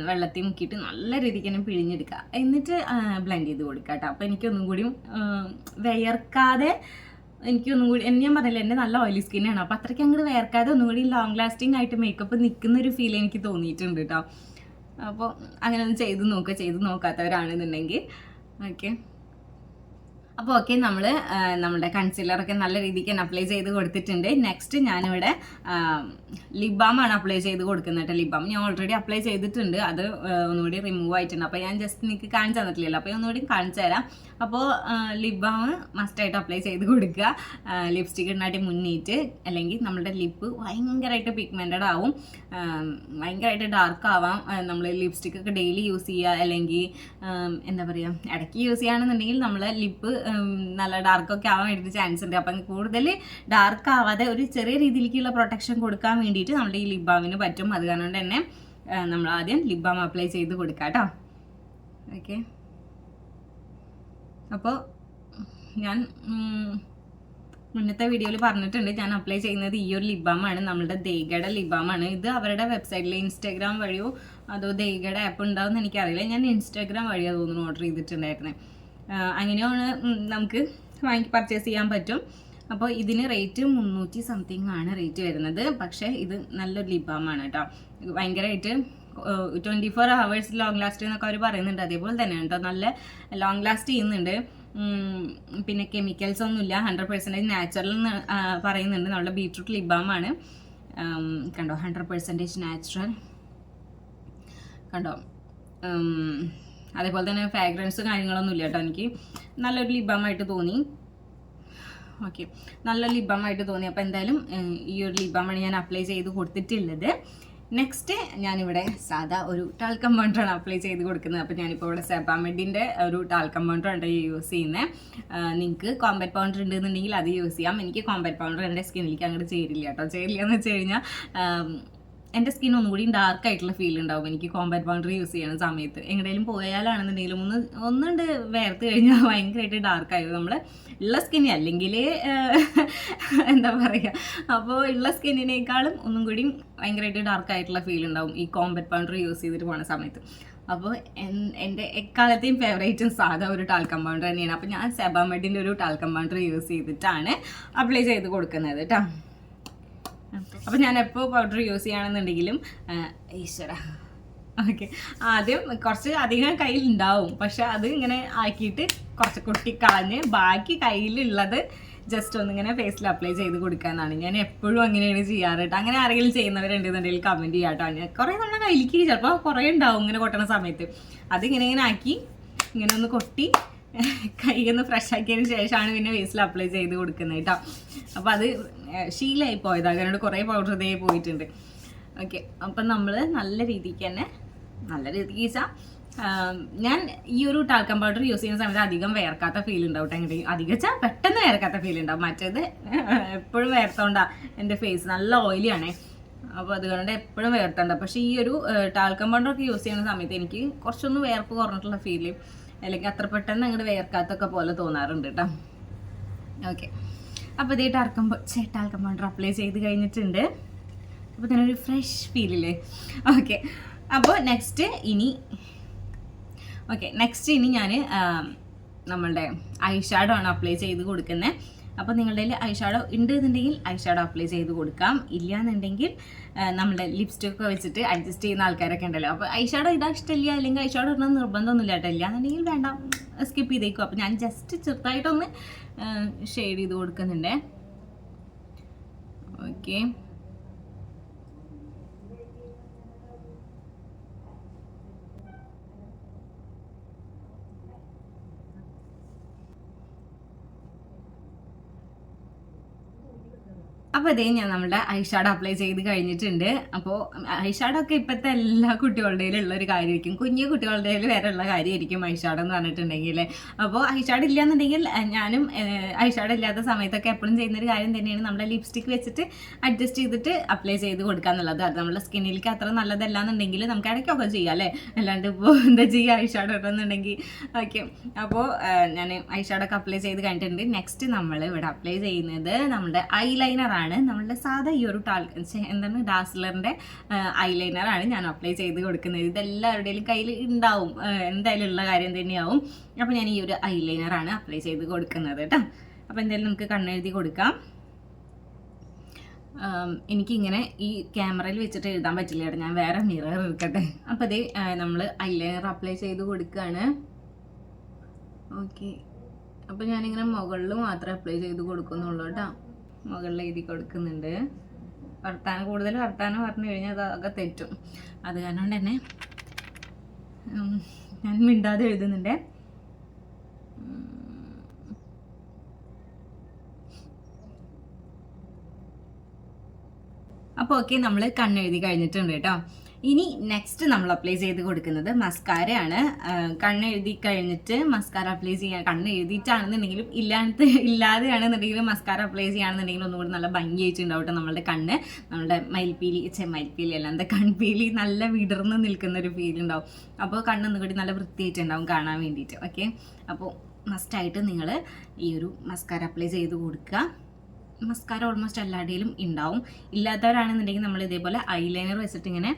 വെള്ളത്തിൽ മുക്കിയിട്ട് നല്ല രീതിക്ക് തന്നെ പിഴിഞ്ഞെടുക്കുക. എന്നിട്ട് ബ്ലെൻഡ് ചെയ്ത് കൊടുക്കുക കേട്ടോ. അപ്പോൾ എനിക്കൊന്നും കൂടിയും വിയർക്കാതെ എനിക്കൊന്നും കൂടി എന്നെ ഞാൻ പറഞ്ഞില്ല എന്റെ നല്ല ഓയിലി സ്കിന്നാണ് അപ്പോൾ അത്രയ്ക്ക് അങ്ങോട്ട് വേർക്കാതെ ഒന്നും കൂടി ലോങ് ലാസ്റ്റിംഗ് ആയിട്ട് മേക്കപ്പ് നിൽക്കുന്ന ഒരു ഫീൽ എനിക്ക് തോന്നിയിട്ടുണ്ട് കേട്ടോ. അപ്പോൾ അങ്ങനെ ഒന്ന് ചെയ്ത് നോക്കുക ചെയ്ത് നോക്കാത്തവരാണെന്നുണ്ടെങ്കിൽ. ഓക്കെ അപ്പോൾ ഓക്കെ നമ്മൾ നമ്മുടെ കൺസീലറൊക്കെ നല്ല രീതിക്ക് തന്നെ അപ്ലൈ ചെയ്ത് കൊടുത്തിട്ടുണ്ട്. നെക്സ്റ്റ് ഞാനിവിടെ ലിബാമാണ് അപ്ലൈ ചെയ്ത് കൊടുക്കുന്നത് കേട്ടോ ലിബാം ഞാൻ ഓൾറെഡി അപ്ലൈ ചെയ്തിട്ടുണ്ട്. അത് ഒന്നുകൂടി റിമൂവ് ആയിട്ടുണ്ട്. അപ്പോൾ ഞാൻ ജസ്റ്റ് നിങ്ങൾക്ക് കാണിച്ചു തന്നിട്ടില്ലല്ലോ. അപ്പോൾ ഒന്നുകൂടി കാണിച്ചു തരാം. അപ്പോൾ ലിബാം മസ്റ്റായിട്ട് അപ്ലൈ ചെയ്ത് കൊടുക്കുക. ലിപ്സ്റ്റിക് ഇടാട്ടി മുന്നേറ്റ് അല്ലെങ്കിൽ നമ്മുടെ ലിപ്പ് ഭയങ്കരമായിട്ട് പിഗ്മെന്റഡ് ആവും. ഭയങ്കരമായിട്ട് ഡാർക്ക് ആവാം. നമ്മൾ ലിപ്സ്റ്റിക് ഒക്കെ ഡെയിലി യൂസ് ചെയ്യുക അല്ലെങ്കിൽ എന്താ പറയുക ഇടയ്ക്ക് യൂസ് ചെയ്യുകയാണെന്നുണ്ടെങ്കിൽ നമ്മളെ ലിപ്പ് നല്ല ഡാർക്കൊക്കെ ആവാൻ വേണ്ടിയിട്ട് ചാൻസ് ഉണ്ട്. അപ്പം കൂടുതൽ ഡാർക്ക് ആവാതെ ഒരു ചെറിയ രീതിയിലേക്കുള്ള പ്രൊട്ടക്ഷൻ കൊടുക്കാൻ വേണ്ടിയിട്ട് നമ്മുടെ ഈ ലിപ് ബാമിന് പറ്റും. അത് കാരണം തന്നെ നമ്മൾ ആദ്യം ലിപ് ബാം അപ്ലൈ ചെയ്ത് കൊടുക്കാം കേട്ടോ ഓക്കെ അപ്പോൾ ഞാൻ മുന്നത്തെ വീഡിയോയിൽ പറഞ്ഞിട്ടുണ്ട്. ഞാൻ അപ്ലൈ ചെയ്യുന്നത് ഈ ഒരു ലിബാമാണ്. നമ്മളുടെ ദേഗയുടെ ലിബാമാണ്. ഇത് അവരുടെ വെബ്സൈറ്റിൽ ഇൻസ്റ്റാഗ്രാം വഴിയോ അതോ ദേഗയുടെ ആപ്പ് ഉണ്ടാവും എനിക്കറിയില്ല. ഞാൻ ഇൻസ്റ്റാഗ്രാം വഴിയാണ് തോന്നുന്നു ഓർഡർ ചെയ്തിട്ടുണ്ടായിരുന്നത് അങ്ങനെയാണ് നമുക്ക് വാങ്ങി പർച്ചേസ് ചെയ്യാൻ പറ്റും. അപ്പോൾ ഇതിന് റേറ്റ് മുന്നൂറ്റി സംതിങ് ആണ് റേറ്റ് വരുന്നത്. പക്ഷേ ഇത് നല്ലൊരു ലിബാമാണ് കേട്ടോ. ഭയങ്കരമായിട്ട് twenty four hours long last എന്നൊക്കെ അവർ പറയുന്നുണ്ട്. അതേപോലെ തന്നെ കേട്ടോ. നല്ല ലോങ് ലാസ്റ്റ് ചെയ്യുന്നുണ്ട്. പിന്നെ കെമിക്കൽസ് ഒന്നുമില്ല. ഹൺഡ്രഡ് പെർസെന്റേജ് നാച്ചുറൽ എന്ന് പറയുന്നുണ്ട്. നമ്മുടെ ബീട്രൂട്ട് ലിബാമാണ് കണ്ടോ? ഹൺഡ്രഡ് പെർസെന്റേജ് നാച്ചുറൽ കണ്ടോ? അതേപോലെ തന്നെ ഫ്രാഗ്രൻസ് കാര്യങ്ങളൊന്നും ഇല്ല കേട്ടോ എനിക്ക്. നല്ലൊരു ലിബാമായിട്ട് തോന്നി. ഓക്കെ നല്ല ലിബാമായിട്ട് തോന്നി. അപ്പോൾ എന്തായാലും ഈ ഒരു ലിബാമാണ് ഞാൻ അപ്ലൈ ചെയ്ത് കൊടുത്തിട്ടുള്ളത്. നെക്സ്റ്റ് ഞാനിവിടെ സാധാ ഒരു ടാൽ കമ്പൗണ്ടറാണ് അപ്ലൈ ചെയ്ത് കൊടുക്കുന്നത്. അപ്പോൾ ഞാനിപ്പോൾ ഇവിടെ സെബാമെഡിന്റെ ഒരു ടാൽ ഉണ്ട് യൂസ് ചെയ്യുന്നത് നിങ്ങൾക്ക് കോമ്പാക്ട് പൗണ്ടർ ഉണ്ടെന്നുണ്ടെങ്കിൽ അത് യൂസ് ചെയ്യാം. എനിക്ക് കോമ്പാക്ട് പൗണ്ടർ എന്റെ സ്കിന്നിലേക്ക് അങ്ങോട്ട് ചേരില്ല കേട്ടോ ചേരില്ല എന്ന് വെച്ച് കഴിഞ്ഞാൽ എന്റെ സ്കിൻ ഒന്നുകൂടി ഡാർക്ക് ആയിട്ടുള്ള ഫീൽ ഉണ്ടാവും. എനിക്ക് കോമ്പാക്ട് പൗഡർ യൂസ് ചെയ്യുന്ന സമയത്ത്. എങ്ങനെയും പോയാലാണെന്നുണ്ടെങ്കിലും ഒന്ന് ഒന്നുണ്ട് വേർത്ത് കഴിഞ്ഞാൽ ഭയങ്കരമായിട്ട് ഡാർക്കായത് നമ്മൾ ഉള്ള സ്കിന്നി അല്ലെങ്കിൽ എന്താ പറയുക അപ്പോൾ ഉള്ള സ്കിന്നിനേക്കാളും ഒന്നും കൂടി ഭയങ്കരമായിട്ട് ഡാർക്ക് ആയിട്ടുള്ള ഫീൽ ഉണ്ടാവും. ഈ കോമ്പറ്റ് പൗഡർ യൂസ് ചെയ്തിട്ട് പോകുന്ന സമയത്ത്. അപ്പോൾ എന്റെ എക്കാലത്തെയും ഫേവറേറ്റും സാധാ ഒരു ടാൽ കമ്പൗണ്ടർ തന്നെയാണ്. അപ്പോൾ ഞാൻ സെബാമെഡിന്റെ ഒരു ടാൽ കമ്പൗണ്ടർ യൂസ് ചെയ്തിട്ടാണ് അപ്ലൈ ചെയ്ത് കൊടുക്കുന്നത് കേട്ടോ അപ്പോൾ ഞാൻ എപ്പോൾ പൗഡർ യൂസ് ചെയ്യുകയാണെന്നുണ്ടെങ്കിലും ഈശ്വര. ഓക്കെ. ആദ്യം കുറച്ച് അധികം കയ്യിൽ ഉണ്ടാവും പക്ഷെ അത് ഇങ്ങനെ ആക്കിയിട്ട് കുറച്ച് കൊട്ടി കളഞ്ഞ് ബാക്കി കയ്യിലുള്ളത് ജസ്റ്റ് ഒന്നിങ്ങനെ ഫേസിൽ അപ്ലൈ ചെയ്ത് കൊടുക്കാനാണ്. ഞാൻ എപ്പോഴും അങ്ങനെയാണ് ചെയ്യാറ് കേട്ടോ. അങ്ങനെ ആരെങ്കിലും ചെയ്യുന്നവരുണ്ടെന്നുണ്ടെങ്കിൽ കമന്റ് ചെയ്യാം കേട്ടോ. കുറേ നമ്മുടെ കയ്യിലേക്ക് ചിലപ്പോൾ കുറേ ഉണ്ടാവും ഇങ്ങനെ കൊട്ടണ സമയത്ത്. അതിങ്ങനെ ഇങ്ങനെ ആക്കി ഇങ്ങനെ ഒന്ന് കൊട്ടി കൈ ഒന്ന് ഫ്രഷ് ആക്കിയതിന് ശേഷമാണ് പിന്നെ ഫേസിൽ അപ്ലൈ ചെയ്ത് കൊടുക്കുന്നത് കേട്ടോ. അപ്പോൾ അത് ശീലമായി പോയത്. അങ്ങനെ കുറേ പൗഡർ ഇതേ പോയിട്ടുണ്ട്. ഓക്കെ അപ്പം നമ്മൾ നല്ല രീതിക്ക് തന്നെ നല്ല രീതിക്ക് വെച്ചാൽ ഞാൻ ഈ ഒരു ടാൽക്കം പൗഡർ യൂസ് ചെയ്യുന്ന സമയത്ത് അധികം വേർക്കാത്ത ഫീൽ ഉണ്ടാവും കേട്ടോ അധികം വെച്ചാൽ പെട്ടെന്ന് വേർക്കാത്ത ഫീൽ ഉണ്ടാവും. മറ്റേത് എപ്പോഴും വേർത്തോണ്ടാ എന്റെ ഫേസ് നല്ല ഓയിലിയാണേ അപ്പോൾ അതുകൊണ്ട് എപ്പോഴും വേർത്തുണ്ട് പക്ഷേ ഈ ഒരു ടാൽക്കം പൗഡറൊക്കെ യൂസ് ചെയ്യുന്ന സമയത്ത് എനിക്ക് കുറച്ചൊന്ന് വേർപ്പ് കുറഞ്ഞിട്ടുള്ള ഫീൽ അല്ലെങ്കിൽ അത്ര പെട്ടെന്ന് അങ്ങോട്ട് വേർക്കാത്തൊക്കെ പോലെ തോന്നാറുണ്ട് കേട്ടോ ഓക്കെ അപ്പോൾ ഇതേ ടാൽക്കം ടാൽക്കം പൗഡർ അപ്ലൈ ചെയ്ത് കഴിഞ്ഞിട്ടുണ്ട്. അപ്പോൾ തന്നെ ഒരു ഫ്രഷ് ഫീലില്ലേ ഓക്കെ അപ്പോൾ നെക്സ്റ്റ് ഇനി ഓക്കെ നെക്സ്റ്റ് ഇനി ഞാൻ നമ്മളുടെ ഐ ഷാഡോ ആണ് അപ്ലൈ ചെയ്ത് കൊടുക്കുന്നത് അപ്പോൾ നിങ്ങളുടെ കയ്യിൽ ഐ ഷാഡോ ഉണ്ട് എന്നുണ്ടെങ്കിൽ ഐ ഷാഡോ അപ്ലൈ ചെയ്ത് കൊടുക്കാം. ഇല്ല എന്നുണ്ടെങ്കിൽ നമ്മുടെ ലിപ്സ്റ്റിക് ഒക്കെ വെച്ചിട്ട് അഡ്ജസ്റ്റ് ചെയ്യുന്ന ആൾക്കാരൊക്കെ ഉണ്ടല്ലോ. അപ്പോൾ ഐ ഷാഡോ ഇതാ ഇഷ്ടമില്ല അല്ലെങ്കിൽ ഐ ഷാഡോ ഇടണം നിർബന്ധമൊന്നുമില്ല കേട്ടോ. ഇല്ല എന്നുണ്ടെങ്കിൽ വേണ്ട. സ്കിപ്പ് ചെയ്തേക്കും. അപ്പോൾ ഞാൻ ജസ്റ്റ് ചെറുതായിട്ടൊന്ന് ഷെയ്ഡ് ചെയ്ത് കൊടുക്കുന്നുണ്ട്. ഓക്കെ അപ്പോൾ അതേ ഞാൻ നമ്മുടെ ഐഷാഡ് അപ്ലൈ ചെയ്ത് കഴിഞ്ഞിട്ടുണ്ട്. അപ്പോൾ ഐഷാഡൊക്കെ ഇപ്പോഴത്തെ എല്ലാ കുട്ടികളുടെയിലും ഒരു കാര്യമായിരിക്കും. കുഞ്ഞു കുട്ടികളുടെ വരെ ഉള്ള കാര്യമായിരിക്കും ഐഷാഡ് എന്ന് പറഞ്ഞിട്ടുണ്ടെങ്കിൽ അപ്പോൾ ഐഷാഡ് ഇല്ല എന്നുണ്ടെങ്കിൽ ഞാനും ഐഷാഡ് ഇല്ലാത്ത സമയത്തൊക്കെ എപ്പോഴും ചെയ്യുന്ന ഒരു കാര്യം തന്നെയാണ് നമ്മുടെ ലിപ്സ്റ്റിക് വെച്ചിട്ട് അഡ്ജസ്റ്റ് ചെയ്തിട്ട് അപ്ലൈ ചെയ്ത് കൊടുക്കുക എന്നുള്ളത്. അത് നമ്മുടെ സ്കിന്നിലേക്ക് അത്ര നല്ലതല്ല എന്നുണ്ടെങ്കിൽ നമുക്ക് ഇടയ്ക്കൊക്കെ ചെയ്യാം അല്ലേ? അല്ലാണ്ട് ഇപ്പോൾ എന്താ ചെയ്യുക ഐഷാഡ് ഇടുന്നുണ്ടെങ്കിൽ ഓക്കെ. അപ്പോൾ ഞാൻ ഐഷാഡൊക്കെ അപ്ലൈ ചെയ്ത് കഴിഞ്ഞിട്ടുണ്ട്. നെക്സ്റ്റ് നമ്മൾ ഇവിടെ അപ്ലൈ ചെയ്യുന്നത് നമ്മുടെ ഐലൈനറാണ് നമ്മളുടെ സാധാ ഈ ഒരു ടാൽ എന്താണ്? ഡാസ്ലറിന്റെ ഐലൈനറാണ് ഞാൻ അപ്ലൈ ചെയ്ത് കൊടുക്കുന്നത്. ഇതെല്ലാവരുടെയും കയ്യിൽ ഉണ്ടാവും എന്തായാലും ഉള്ള കാര്യം തന്നെയാവും. അപ്പോൾ ഞാൻ ഈ ഒരു ഐലൈനറാണ് അപ്ലൈ ചെയ്ത് കൊടുക്കുന്നത് കേട്ടോ. അപ്പോൾ എന്തായാലും നമുക്ക് കണ്ണെഴുതി കൊടുക്കാം. എനിക്കിങ്ങനെ ഈ ക്യാമറയിൽ വെച്ചിട്ട് എഴുതാൻ പറ്റില്ല കേട്ടോ. ഞാൻ വേറെ മിറർ എടുക്കട്ടെ. അപ്പോൾ അതേ നമ്മൾ ഐലൈനർ അപ്ലൈ ചെയ്ത് കൊടുക്കുകയാണ് ഓക്കെ അപ്പോൾ ഞാനിങ്ങനെ മുകളിൽ മാത്രമേ അപ്ലൈ ചെയ്ത് കൊടുക്കുന്നുള്ളൂ കേട്ടോ. മുകളിൽ എഴുതി കൊടുക്കുന്നുണ്ട് വർത്താനം കൂടുതൽ വർത്താനം പറഞ്ഞു കഴിഞ്ഞാൽ അതൊക്കെ തെറ്റും. അത് കാരണം തന്നെ ഞാൻ മിണ്ടാതെ എഴുതുന്നുണ്ട്. അപ്പോൾ ഓക്കെ നമ്മൾ കണ്ണെഴുതി കഴിഞ്ഞിട്ടുണ്ട് കേട്ടോ. ഇനി നെക്സ്റ്റ് നമ്മൾ അപ്ലൈ ചെയ്ത് കൊടുക്കുന്നത് മസ്കാരയാണ് കണ്ണെഴുതി കഴിഞ്ഞിട്ട് മസ്കാര അപ്ലൈ ചെയ്യാൻ കണ്ണ് എഴുതിയിട്ടാണെന്നുണ്ടെങ്കിലും ഇല്ലാത്ത ഇല്ലാതെയാണെന്നുണ്ടെങ്കിലും മസ്കാര അപ്ലൈ ചെയ്യുകയാണെന്നുണ്ടെങ്കിലും ഒന്നുകൂടി നല്ല ഭംഗി ആയിട്ടുണ്ടാവട്ടെ നമ്മളുടെ കണ്ണ്. നമ്മുടെ മയിൽപ്പീലി ചെ മയിൽപ്പീലി അല്ല എന്താ കൺപീലി നല്ല വിടർന്ന് നിൽക്കുന്ന ഒരു ഫീൽ ഉണ്ടാവും. അപ്പോൾ കണ്ണൊന്നും കൂടി നല്ല വൃത്തിയായിട്ടുണ്ടാവും കാണാൻ വേണ്ടിയിട്ട്. ഓക്കെ അപ്പോൾ മസ്റ്റായിട്ട് നിങ്ങൾ ഈ ഒരു മസ്കാര അപ്ലൈ ചെയ്ത് കൊടുക്കുക. മസ്കാര ഓൾമോസ്റ്റ് എല്ലാവരുടെയും ഉണ്ടാവും. ഇല്ലാത്തവരാണെന്നുണ്ടെങ്കിൽ നമ്മൾ ഇതേപോലെ ഐലൈനർ വെച്ചിട്ട് ഇങ്ങനെ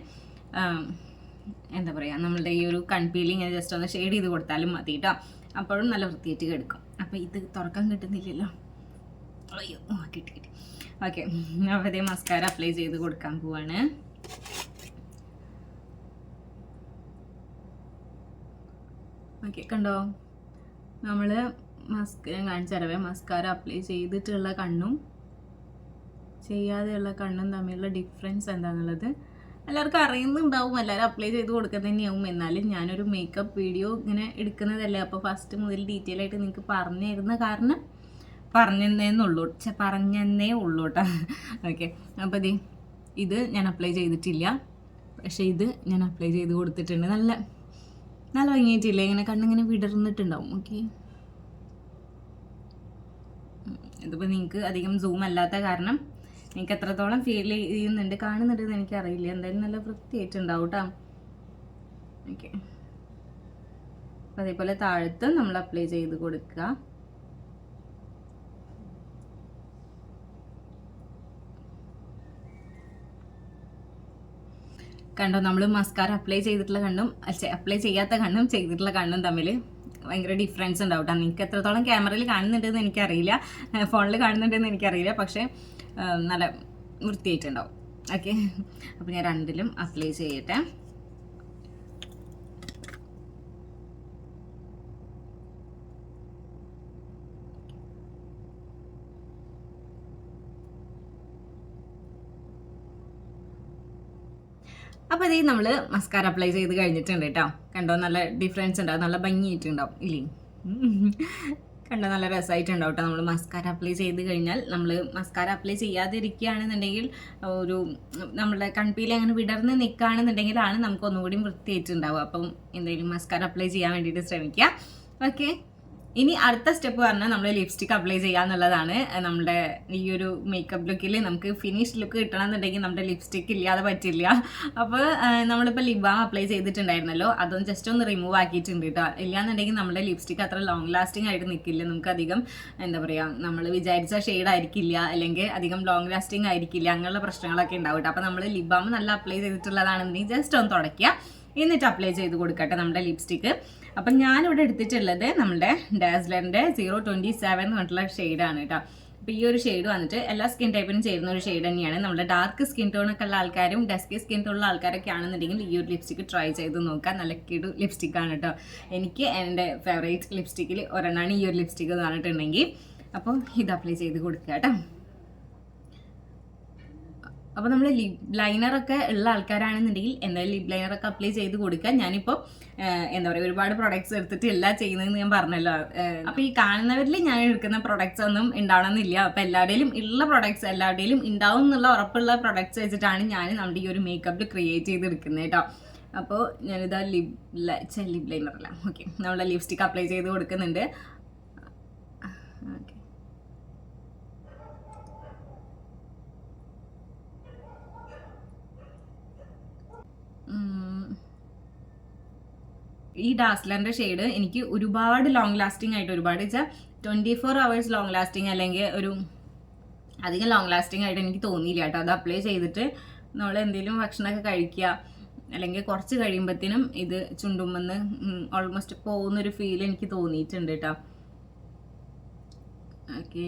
എന്താ പറയുക നമ്മളുടെ ഈ ഒരു കൺപീലിങ് ജസ്റ്റ് ഒന്ന് ഷെയ്ഡ് ചെയ്ത് കൊടുത്താലും മതി കേട്ടോ അപ്പോഴും നല്ല വൃത്തിയായിട്ട് കിടക്കും. അപ്പോൾ ഇത് തുറക്കാൻ കിട്ടുന്നില്ലല്ലോ. അയ്യോ കിട്ടി കിട്ടി. ഓക്കെ അപ്പോൾ ഇതേ മസ്കാര അപ്ലൈ ചെയ്ത് കൊടുക്കാൻ പോവാണ്. ഓക്കെ കണ്ടോ? നമ്മൾ മസ്ക് ഞാൻ കാണിച്ചറിവേ മസ്കാര അപ്ലൈ ചെയ്തിട്ടുള്ള കണ്ണും ചെയ്യാതെയുള്ള കണ്ണും തമ്മിലുള്ള ഡിഫറൻസ് എന്താണെന്നുള്ളത് എല്ലാവർക്കും അറിയുന്നുണ്ടാവും. എല്ലാവരും അപ്ലൈ ചെയ്ത് കൊടുക്കുന്നത് തന്നെയാവും. എന്നാലും ഞാനൊരു മേക്കപ്പ് വീഡിയോ ഇങ്ങനെ എടുക്കുന്നതല്ലേ. അപ്പോൾ ഫസ്റ്റ് മുതൽ ഡീറ്റെയിൽ ആയിട്ട് നിങ്ങൾക്ക് പറഞ്ഞു തരുന്ന കാരണം പറഞ്ഞെന്നേന്നുള്ളൂ. ചെ പറഞ്ഞെന്നേ ഉള്ളൂ കേട്ടോ ഓക്കെ അപ്പോൾ ദേ ഇത് ഞാൻ അപ്ലൈ ചെയ്തിട്ടില്ല. പക്ഷേ ഇത് ഞാൻ അപ്ലൈ ചെയ്ത് കൊടുത്തിട്ടുണ്ട്. നല്ല നല്ല ഭംഗിയായിട്ടില്ല? ഇങ്ങനെ കണ്ണിങ്ങനെ വിടർന്നിട്ടുണ്ടാവും. ഓക്കെ ഇതിപ്പോൾ നിങ്ങൾക്ക് അധികം സൂം അല്ലാത്ത കാരണം നിങ്ങൾക്ക് എത്രത്തോളം ഫീൽ ചെയ്യുന്നുണ്ട് കാണുന്നുണ്ട് എനിക്ക് അറിയില്ല എന്തായാലും നല്ല വൃത്തിയായിട്ടുണ്ടാവും കേട്ടോ ഓക്കെ അതേപോലെ താഴത്തും നമ്മൾ അപ്ലൈ ചെയ്ത് കൊടുക്കുക. കണ്ടോ നമ്മൾ മസ്കാര അപ്ലൈ ചെയ്തിട്ടുള്ള കണ്ണും അപ്ലൈ ചെയ്യാത്ത കണ്ണും ചെയ്തിട്ടുള്ള കണ്ണും തമ്മിൽ ഭയങ്കര ഡിഫറൻസ് ഉണ്ടാവും കേട്ടോ നിങ്ങൾക്ക് എത്രത്തോളം ക്യാമറയിൽ കാണുന്നുണ്ടെന്ന് എനിക്കറിയില്ല. ഫോണിൽ കാണുന്നുണ്ടെന്ന് എനിക്കറിയില്ല. പക്ഷേ നല്ല വൃത്തിയായിട്ടുണ്ടാവും. ഓക്കെ അപ്പോൾ ഞാൻ രണ്ടിലും അപ്ലൈ ചെയ്യട്ടെ. അപ്പോൾ ഇതേ നമ്മൾ മസ്കാര അപ്ലൈ ചെയ്ത് കഴിഞ്ഞിട്ടുണ്ട് കേട്ടോ കണ്ടോ? നല്ല ഡിഫറൻസ് ഉണ്ടാവും നല്ല ഭംഗിയായിട്ടുണ്ടാവും. ഇല്ലേ? കണ്ടോ? നല്ല രസമായിട്ടുണ്ടാവും കേട്ടോ നമ്മൾ മസ്കാര അപ്ലൈ ചെയ്ത് കഴിഞ്ഞാൽ. നമ്മൾ മസ്കാര അപ്ലൈ ചെയ്യാതിരിക്കുകയാണെന്നുണ്ടെങ്കിൽ ഒരു നമ്മുടെ കൺപീൽ അങ്ങനെ വിടർന്ന് നിൽക്കുകയാണെന്നുണ്ടെങ്കിലാണ് നമുക്ക് ഒന്നുകൂടി വൃത്തിയായിട്ടുണ്ടാവുക. അപ്പം എന്തെങ്കിലും മസ്കാര അപ്ലൈ ചെയ്യാൻ വേണ്ടിയിട്ട് ശ്രമിക്കുക. ഓക്കെ ഇനി അടുത്ത സ്റ്റെപ്പ് പറഞ്ഞാൽ നമ്മൾ ലിപ്സ്റ്റിക് അപ്ലൈ ചെയ്യുക എന്നുള്ളതാണ് നമ്മുടെ ഈ ഒരു മേക്കപ്പ് ലുക്കിൽ നമുക്ക് ഫിനിഷ് ലുക്ക് കിട്ടണം എന്നുണ്ടെങ്കിൽ നമ്മുടെ ലിപ്സ്റ്റിക് ഇല്ലാതെ പറ്റില്ല. അപ്പോൾ നമ്മളിപ്പോൾ ലിപ് ബാം അപ്ലൈ ചെയ്തിട്ടുണ്ടായിരുന്നല്ലോ അതൊന്ന് ജസ്റ്റ് ഒന്ന് റിമൂവ് ആക്കിയിട്ടുണ്ട് കേട്ടോ ഇല്ലാന്നുണ്ടെങ്കിൽ നമ്മുടെ ലിപ്സ്റ്റിക് അത്ര ലോങ് ലാസ്റ്റിംഗ് ആയിട്ട് നിൽക്കില്ല നമുക്ക് അധികം എന്താ പറയുക നമ്മൾ വിചാരിച്ച ഷെയ്ഡ് ആയിരിക്കില്ല അല്ലെങ്കിൽ അധികം ലോങ് ലാസ്റ്റിംഗ് ആയിരിക്കില്ല അങ്ങനെയുള്ള പ്രശ്നങ്ങളൊക്കെ ഉണ്ടാവും കേട്ടോ അപ്പോൾ നമ്മൾ ലിപ് ബാം നല്ല അപ്ലൈ ചെയ്തിട്ടുള്ളതാണെന്നുണ്ടെങ്കിൽ ജസ്റ്റ് ഒന്ന് തുടയ്ക്കുക. എന്നിട്ട് അപ്ലൈ ചെയ്ത് കൊടുക്കട്ടെ നമ്മുടെ ലിപ്സ്റ്റിക്ക് അപ്പം ഞാനിവിടെ എടുത്തിട്ടുള്ളത് നമ്മുടെ ഡാസ്ലറിന്റെ സീറോ ട്വന്റി സെവൻ എന്ന് പറഞ്ഞിട്ടുള്ള ഷെയ്ഡാണ് കേട്ടോ. അപ്പോൾ ഈ ഒരു ഷെയ്ഡ് വന്നിട്ട് എല്ലാ സ്കിൻ ടൈപ്പിനും ചേരുന്ന ഒരു ഷെയ്ഡ് തന്നെയാണ്. നമ്മുടെ ഡാർക്ക് സ്കിൻ ടോണൊക്കെ ഉള്ള ആൾക്കാരും ഡസ്കി സ്കിൻ ടോണുള്ള ആൾക്കാരൊക്കെ ആണെന്നുണ്ടെങ്കിൽ ഈ ഒരു ലിപ്സ്റ്റിക് ട്രൈ ചെയ്ത് നോക്കാം നല്ല കിടു ലിപ്സ്റ്റിക്കാണ് കേട്ടോ. എനിക്ക് എന്റെ ഫേവറേറ്റ് ലിപ്സ്റ്റിക്കിൽ ഒരെണ്ണമാണ് ഈ ഒരു ലിപ്സ്റ്റിക്ക് എന്ന് പറഞ്ഞിട്ടുണ്ടെങ്കിൽ. അപ്പോൾ ഇത് അപ്ലൈ ചെയ്ത് കൊടുക്കുക കേട്ടോ. അപ്പോൾ നമ്മൾ ലിപ് ലൈനറൊക്കെ ഉള്ള ആൾക്കാരാണെന്നുണ്ടെങ്കിൽ എന്തായാലും ലിപ് ലൈനറൊക്കെ അപ്ലൈ ചെയ്ത് കൊടുക്കുക. ഞാനിപ്പോൾ എന്താ പറയുക ഒരുപാട് പ്രൊഡക്ട്സ് എടുത്തിട്ട് എല്ലാം ചെയ്യുന്നതെന്ന് ഞാൻ പറഞ്ഞല്ലോ. അപ്പോൾ ഈ കാണുന്നവരിൽ ഞാൻ എടുക്കുന്ന പ്രൊഡക്ട്സ് ഒന്നും ഉണ്ടാവണമെന്നില്ല. അപ്പോൾ എല്ലാവരുടെയും ഉള്ള പ്രൊഡക്ട്സ് എല്ലാവരുടെയും ഉണ്ടാവും എന്നുള്ള ഉറപ്പുള്ള പ്രൊഡക്ട്സ് വെച്ചിട്ടാണ് ഞാൻ നമ്മുടെ ഈ ഒരു മേക്കപ്പ് ക്രിയേറ്റ് ചെയ്തെടുക്കുന്നത് കേട്ടോ. അപ്പോൾ ഞാനിതാ ലിപ് ലിപ് ലൈനർ അല്ല. ഓക്കെ നമ്മുടെ ലിപ്സ്റ്റിക് അപ്ലൈ ചെയ്ത് കൊടുക്കുന്നുണ്ട്. ഓക്കെ ഈ ഡാസ്ലറിന്റെ ഷെയ്ഡ് എനിക്ക് ഒരുപാട് ലോങ് ലാസ്റ്റിംഗ് ആയിട്ട് ഒരുപാട് വെച്ചാൽ twenty four hours long lasting അല്ലെങ്കിൽ ഒരു അധികം ലോങ് ലാസ്റ്റിംഗ് ആയിട്ട് എനിക്ക് തോന്നിയില്ല കേട്ടോ. അത് അപ്ലൈ ചെയ്തിട്ട് നമ്മൾ എന്തെങ്കിലും ഭക്ഷണമൊക്കെ കഴിക്കുക. അല്ലെങ്കിൽ കുറച്ച് കഴിയുമ്പോഴത്തേനും ഇത് ചുണ്ടുമെന്ന് ഓൾമോസ്റ്റ് പോകുന്നൊരു ഫീൽ എനിക്ക് തോന്നിയിട്ടുണ്ട് കേട്ടോ. ഓക്കെ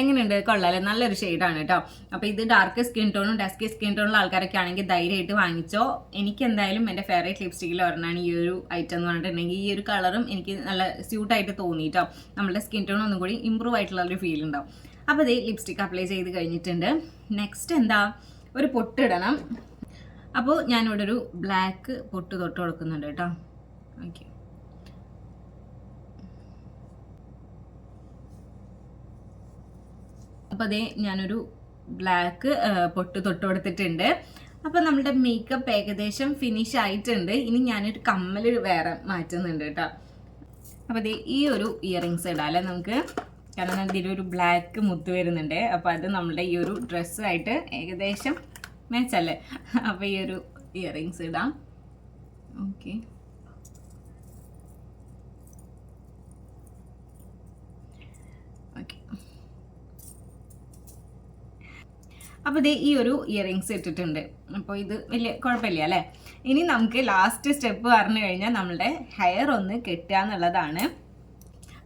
എങ്ങനെയുണ്ട്? കൊള്ളാല്ലേ നല്ലൊരു ഷെയ്ഡാണ് കേട്ടോ അപ്പോൾ ഇത് ഡാർക്ക് സ്കിൻ ടോണും ഡസ്കി സ്കിൻ ടോണുള്ള ആൾക്കാരൊക്കെ ആണെങ്കിൽ ധൈര്യമായിട്ട് വാങ്ങിച്ചോ. എനിക്ക് എന്തായാലും എന്റെ ഫേവറേറ്റ് ലിപ്സ്റ്റിക്കിൽ ഒരെണ്ണമാണ് ഈ ഒരു ഐറ്റം എന്ന് പറഞ്ഞിട്ടുണ്ടെങ്കിൽ ഈ ഒരു കളറും എനിക്ക് നല്ല സ്യൂട്ടായിട്ട് തോന്നി കേട്ടോ നമ്മുടെ സ്കിൻ ടോൺ ഒന്നും കൂടി ഇമ്പ്രൂവ് ആയിട്ടുള്ള ഒരു ഫീൽ ഉണ്ടാവും. അപ്പോൾ ഇത് ലിപ്സ്റ്റിക് അപ്ലൈ ചെയ്ത് കഴിഞ്ഞിട്ടുണ്ട്. നെക്സ്റ്റ് എന്താ? ഒരു പൊട്ടിടണം. അപ്പോൾ ഞാനിവിടെ ഒരു ബ്ലാക്ക് പൊട്ട് തൊട്ട് കൊടുക്കുന്നുണ്ട് കേട്ടോ ഓക്കെ അപ്പോൾ അതേ ഞാനൊരു ബ്ലാക്ക് പൊട്ട് തൊട്ട് കൊടുത്തിട്ടുണ്ട് അപ്പോൾ നമ്മുടെ മേക്കപ്പ് ഏകദേശം ഫിനിഷ് ആയിട്ടുണ്ട്. ഇനി ഞാനൊരു കമ്മൽ വേറെ മാറ്റുന്നുണ്ട് കേട്ടോ. അപ്പോൾ അതേ ഈ ഒരു ഇയറിങ്സ് ഇടാല്ലേ നമുക്ക്? കാരണം ഇതിലൊരു ബ്ലാക്ക് മുത്ത് വരുന്നുണ്ട്. അപ്പോൾ അത് നമ്മുടെ ഈ ഒരു ഡ്രസ്സായിട്ട് ഏകദേശം മാച്ചല്ലേ അപ്പോൾ ഈ ഒരു ഇയറിങ്സ് ഇടാം. ഓക്കെ ഓക്കെ അപ്പോൾ ഇത് ഈ ഒരു ഇയറിങ്സ് ഇട്ടിട്ടുണ്ട്. അപ്പോൾ ഇത് വലിയ കുഴപ്പമില്ല അല്ലേ? ഇനി നമുക്ക് ലാസ്റ്റ് സ്റ്റെപ്പ് പറഞ്ഞു കഴിഞ്ഞാൽ നമ്മളുടെ ഹെയർ ഒന്ന് കെട്ടുക എന്നുള്ളതാണ്.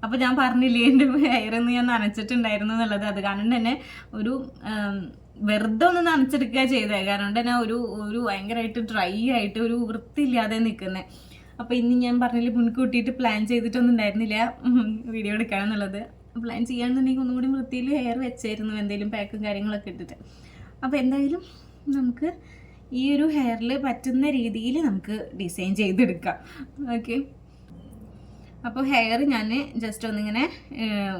അപ്പോൾ ഞാൻ പറഞ്ഞില്ലേ എന്റെ ഹെയർ ഒന്ന് ഞാൻ നനച്ചിട്ടുണ്ടായിരുന്നു എന്നുള്ളത്. അത് കാരണം തന്നെ ഒരു വെറുതെ ഒന്ന് നനച്ചെടുക്കുക ചെയ്തത് കാരണം തന്നെ ഒരു ഒരു ഭയങ്കരമായിട്ട് ഡ്രൈ ആയിട്ട് ഒരു വൃത്തിയില്ലാതെ നിൽക്കുന്നത് അപ്പോൾ ഇന്ന് ഞാൻ പറഞ്ഞില്ല മുൻകൂട്ടിയിട്ട് പ്ലാൻ ചെയ്തിട്ടൊന്നും ഉണ്ടായിരുന്നില്ല. വീഡിയോ എടുക്കണം എന്നുള്ളത്. പ്ലാൻ ചെയ്യാന്നുണ്ടെങ്കിൽ ഒന്നുകൂടി വൃത്തിയിൽ ഹെയർ വെച്ചായിരുന്നു എന്തെങ്കിലും പാക്കും കാര്യങ്ങളൊക്കെ ഇട്ടിട്ട്. അപ്പോൾ എന്തായാലും നമുക്ക് ഈ ഒരു ഹെയറിൽ പറ്റുന്ന രീതിയിൽ നമുക്ക് ഡിസൈൻ ചെയ്തെടുക്കാം. ഓക്കെ അപ്പോൾ ഹെയർ ഞാൻ ജസ്റ്റ് ഒന്നിങ്ങനെ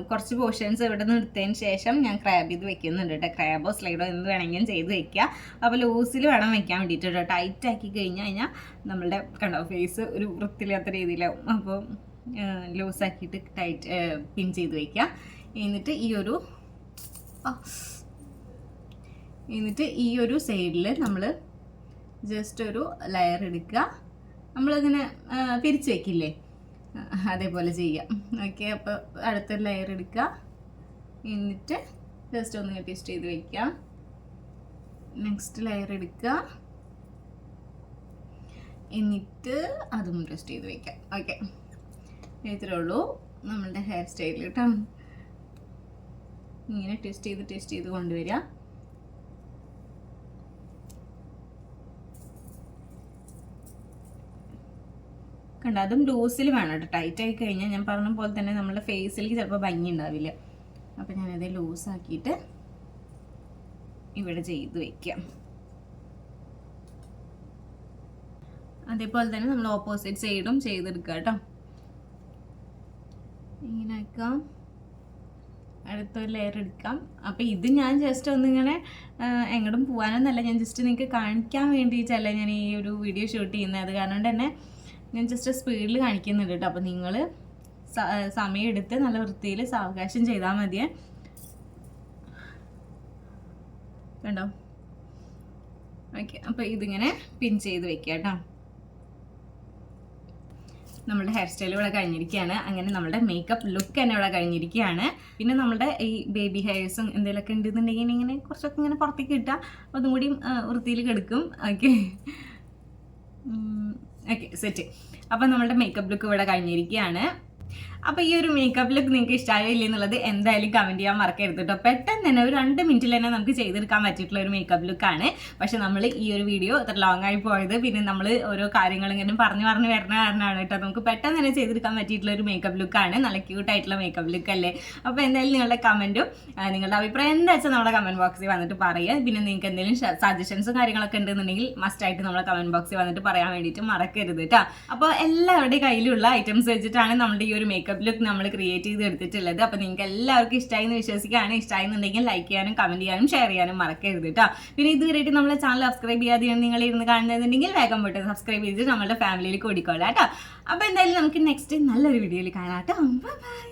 കുറച്ച് പോർഷൻസ് ഇവിടെ നിന്ന് എടുത്തതിന് ശേഷം ഞാൻ ക്രാബ് ചെയ്ത് വെക്കുന്നുണ്ട് കേട്ടോ ക്രാബോ സ്ലൈഡോ എന്ത് വേണമെങ്കിലും ചെയ്ത് വെക്കുക അപ്പോൾ ലൂസിൽ വേണം വെക്കാൻ വേണ്ടിയിട്ട് കേട്ടോ ടൈറ്റ് ആക്കി കഴിഞ്ഞ് കഴിഞ്ഞാൽ നമ്മളുടെ കണ്ടോ ഫേസ് ഒരു വൃത്തിയില്ലാത്ത രീതിയിലാവും. അപ്പോൾ ലൂസാക്കിയിട്ട് ടൈറ്റ് പിൻ ചെയ്ത് വെക്കുക എന്നിട്ട് ഈ ഒരു എന്നിട്ട് ഈ ഒരു സൈഡിൽ നമ്മൾ ജസ്റ്റ് ഒരു ലെയർ എടുക്കുക നമ്മളിങ്ങനെ പിരിച്ച് വയ്ക്കില്ലേ അതേപോലെ ചെയ്യാം. ഓക്കെ അപ്പോൾ അടുത്തൊരു ലെയർ എടുക്കുക എന്നിട്ട് ജസ്റ്റ് ഒന്ന് ട്വിസ്റ്റ് ചെയ്ത് വയ്ക്കാം നെക്സ്റ്റ് ലെയർ എടുക്കുക എന്നിട്ട് അതും ട്വിസ്റ്റ് ചെയ്ത് വയ്ക്കാം ഓക്കെ. ഇത്രേ ഉള്ളൂ നമ്മളുടെ ഹെയർ സ്റ്റൈൽ ഇങ്ങനെ ട്വിസ്റ്റ് ചെയ്ത് ട്വിസ്റ്റ് ചെയ്ത് കൊണ്ടുവരിക. കണ്ട അതും ലൂസിൽ വേണം കേട്ടോ ടൈറ്റ് ആയി കഴിഞ്ഞാൽ ഞാൻ പറഞ്ഞ പോലെ തന്നെ നമ്മുടെ ഫേസിലേക്ക് ചിലപ്പോൾ ഭംഗി ഉണ്ടാവില്ല. അപ്പം ഞാനത് ലൂസാക്കിയിട്ട് ഇവിടെ ചെയ്ത് വയ്ക്കാം അതേപോലെ തന്നെ നമ്മൾ ഓപ്പോസിറ്റ് സൈഡും ചെയ്തെടുക്കുക കേട്ടോ ഇങ്ങനെ ആക്കാം അടുത്തൊരു ലെയർ എടുക്കാം. അപ്പോൾ ഇത് ഞാൻ ജസ്റ്റ് ഒന്നിങ്ങനെ എങ്ങോട്ടും പോകാനൊന്നല്ല ഞാൻ ജസ്റ്റ് നിങ്ങൾക്ക് കാണിക്കാൻ വേണ്ടിയിട്ടല്ല ഞാൻ ഈ ഒരു വീഡിയോ ഷൂട്ട് ചെയ്യുന്നത്. അത് കാരണം തന്നെ ഞാൻ ജസ്റ്റ് സ്പീഡിൽ കാണിക്കുന്നുണ്ട് കേട്ടോ അപ്പോൾ നിങ്ങൾ സമയമെടുത്ത് നല്ല വൃത്തിയിൽ സാവകാശം ചെയ്താൽ മതിയേ. കണ്ടോ? ഓക്കെ. അപ്പോൾ ഇതിങ്ങനെ പിൻ ചെയ്ത് വെക്കുക കേട്ടോ നമ്മുടെ ഹെയർ സ്റ്റൈൽ ഇവിടെ കഴിഞ്ഞിരിക്കുകയാണ് അങ്ങനെ നമ്മുടെ മേക്കപ്പ് ലുക്ക് തന്നെ ഇവിടെ കഴിഞ്ഞിരിക്കുകയാണ് പിന്നെ നമ്മുടെ ഈ ബേബി ഹെയർസും എന്തെങ്കിലുമൊക്കെ ഉണ്ടെന്നുണ്ടെങ്കിൽ ഇങ്ങനെ കുറച്ചൊക്കെ ഇങ്ങനെ പുറത്തേക്ക് ഇട്ടാൽ അതും കൂടി വൃത്തിയിൽ കിടക്കും. ഓക്കെ. സെറ്റ് അപ്പം നമ്മുടെ മേക്കപ്പ് ലുക്ക് ഇവിടെ കഴിഞ്ഞിരിക്കുകയാണ്. അപ്പോൾ ഈ ഒരു മേക്കപ്പ് ലുക്ക് നിങ്ങൾക്ക് ഇഷ്ടമായോ ഇല്ലേ എന്നുള്ളത് എന്തായാലും കമന്റ് ചെയ്യാൻ മറക്കരുത് കേട്ടോ പെട്ടെന്ന് തന്നെ ഒരു രണ്ട് മിനിറ്റിൽ തന്നെ നമുക്ക് ചെയ്തെടുക്കാൻ പറ്റിയിട്ടുള്ള ഒരു മേക്കപ്പ് ലുക്കാണ് പക്ഷെ നമ്മൾ ഈ ഒരു വീഡിയോ ഇത്ര ലോങ് ആയി പോയത് പിന്നെ നമ്മൾ ഓരോ കാര്യങ്ങൾ ഇങ്ങനെ പറഞ്ഞു പറഞ്ഞു വരുന്ന കാരണമാണ് കേട്ടോ നമുക്ക് പെട്ടെന്ന് തന്നെ ചെയ്തെടുക്കാൻ പറ്റിയിട്ടുള്ള ഒരു മേക്കപ്പ് ലുക്കാണ് നല്ല ക്യൂട്ട് ആയിട്ടുള്ള മേക്കപ്പ് ലുക്ക് അല്ലേ? അപ്പോൾ എന്തായാലും നിങ്ങളുടെ കമന്റും നിങ്ങളുടെ അഭിപ്രായം എന്താ വെച്ചാൽ നമ്മുടെ കമന്റ് ബോക്സിൽ വന്നിട്ട് പറയുക. പിന്നെ നിങ്ങൾക്ക് എന്തെങ്കിലും സജഷൻസും കാര്യങ്ങളൊക്കെ ഉണ്ടെന്നുണ്ടെങ്കിൽ മസ്റ്റ് ആയിട്ട് നമ്മുടെ കമന്റ് ബോക്സിൽ വന്നിട്ട് പറയാൻ വേണ്ടിയിട്ട് മറക്കരുത് കേട്ടോ അപ്പോൾ എല്ലാവരുടെയും കയ്യിലുള്ള ഐറ്റംസ് വെച്ചിട്ടാണ് നമ്മുടെ ഈ ഒരു മേക്കപ്പ് ലുക്ക് നമ്മൾ ക്രിയേറ്റ് ചെയ്ത് എടുത്തിട്ടുള്ളത്. അപ്പോൾ നിങ്ങൾക്ക് എല്ലാവർക്കും ഇഷ്ടമായി എന്ന് വിശ്വസിക്കുകയാണ്. ഇഷ്ടമായി എന്നുണ്ടെങ്കിൽ ലൈക്ക് ചെയ്യാനും കമന്റ് ചെയ്യാനും ഷെയർ ചെയ്യാനും മറക്കരുത് കേട്ടോ പിന്നെ ഇതുവരെയായിട്ട് നമ്മളെ ചാനൽ സബ്സ്ക്രൈബ് ചെയ്യാതെയാണ് നിങ്ങൾ ഇരുന്ന് കാണുന്നതെന്നുണ്ടെങ്കിൽ വേഗം പോയിട്ട് സബ്സ്ക്രൈബ് ചെയ്ത് നമ്മുടെ ഫാമിലിയിൽ കൂടിക്കോളാം കേട്ടോ അപ്പോൾ എന്തായാലും നമുക്ക് നെക്സ്റ്റ് നല്ലൊരു വീഡിയോയിൽ കാണാം കേട്ടോ ബൈ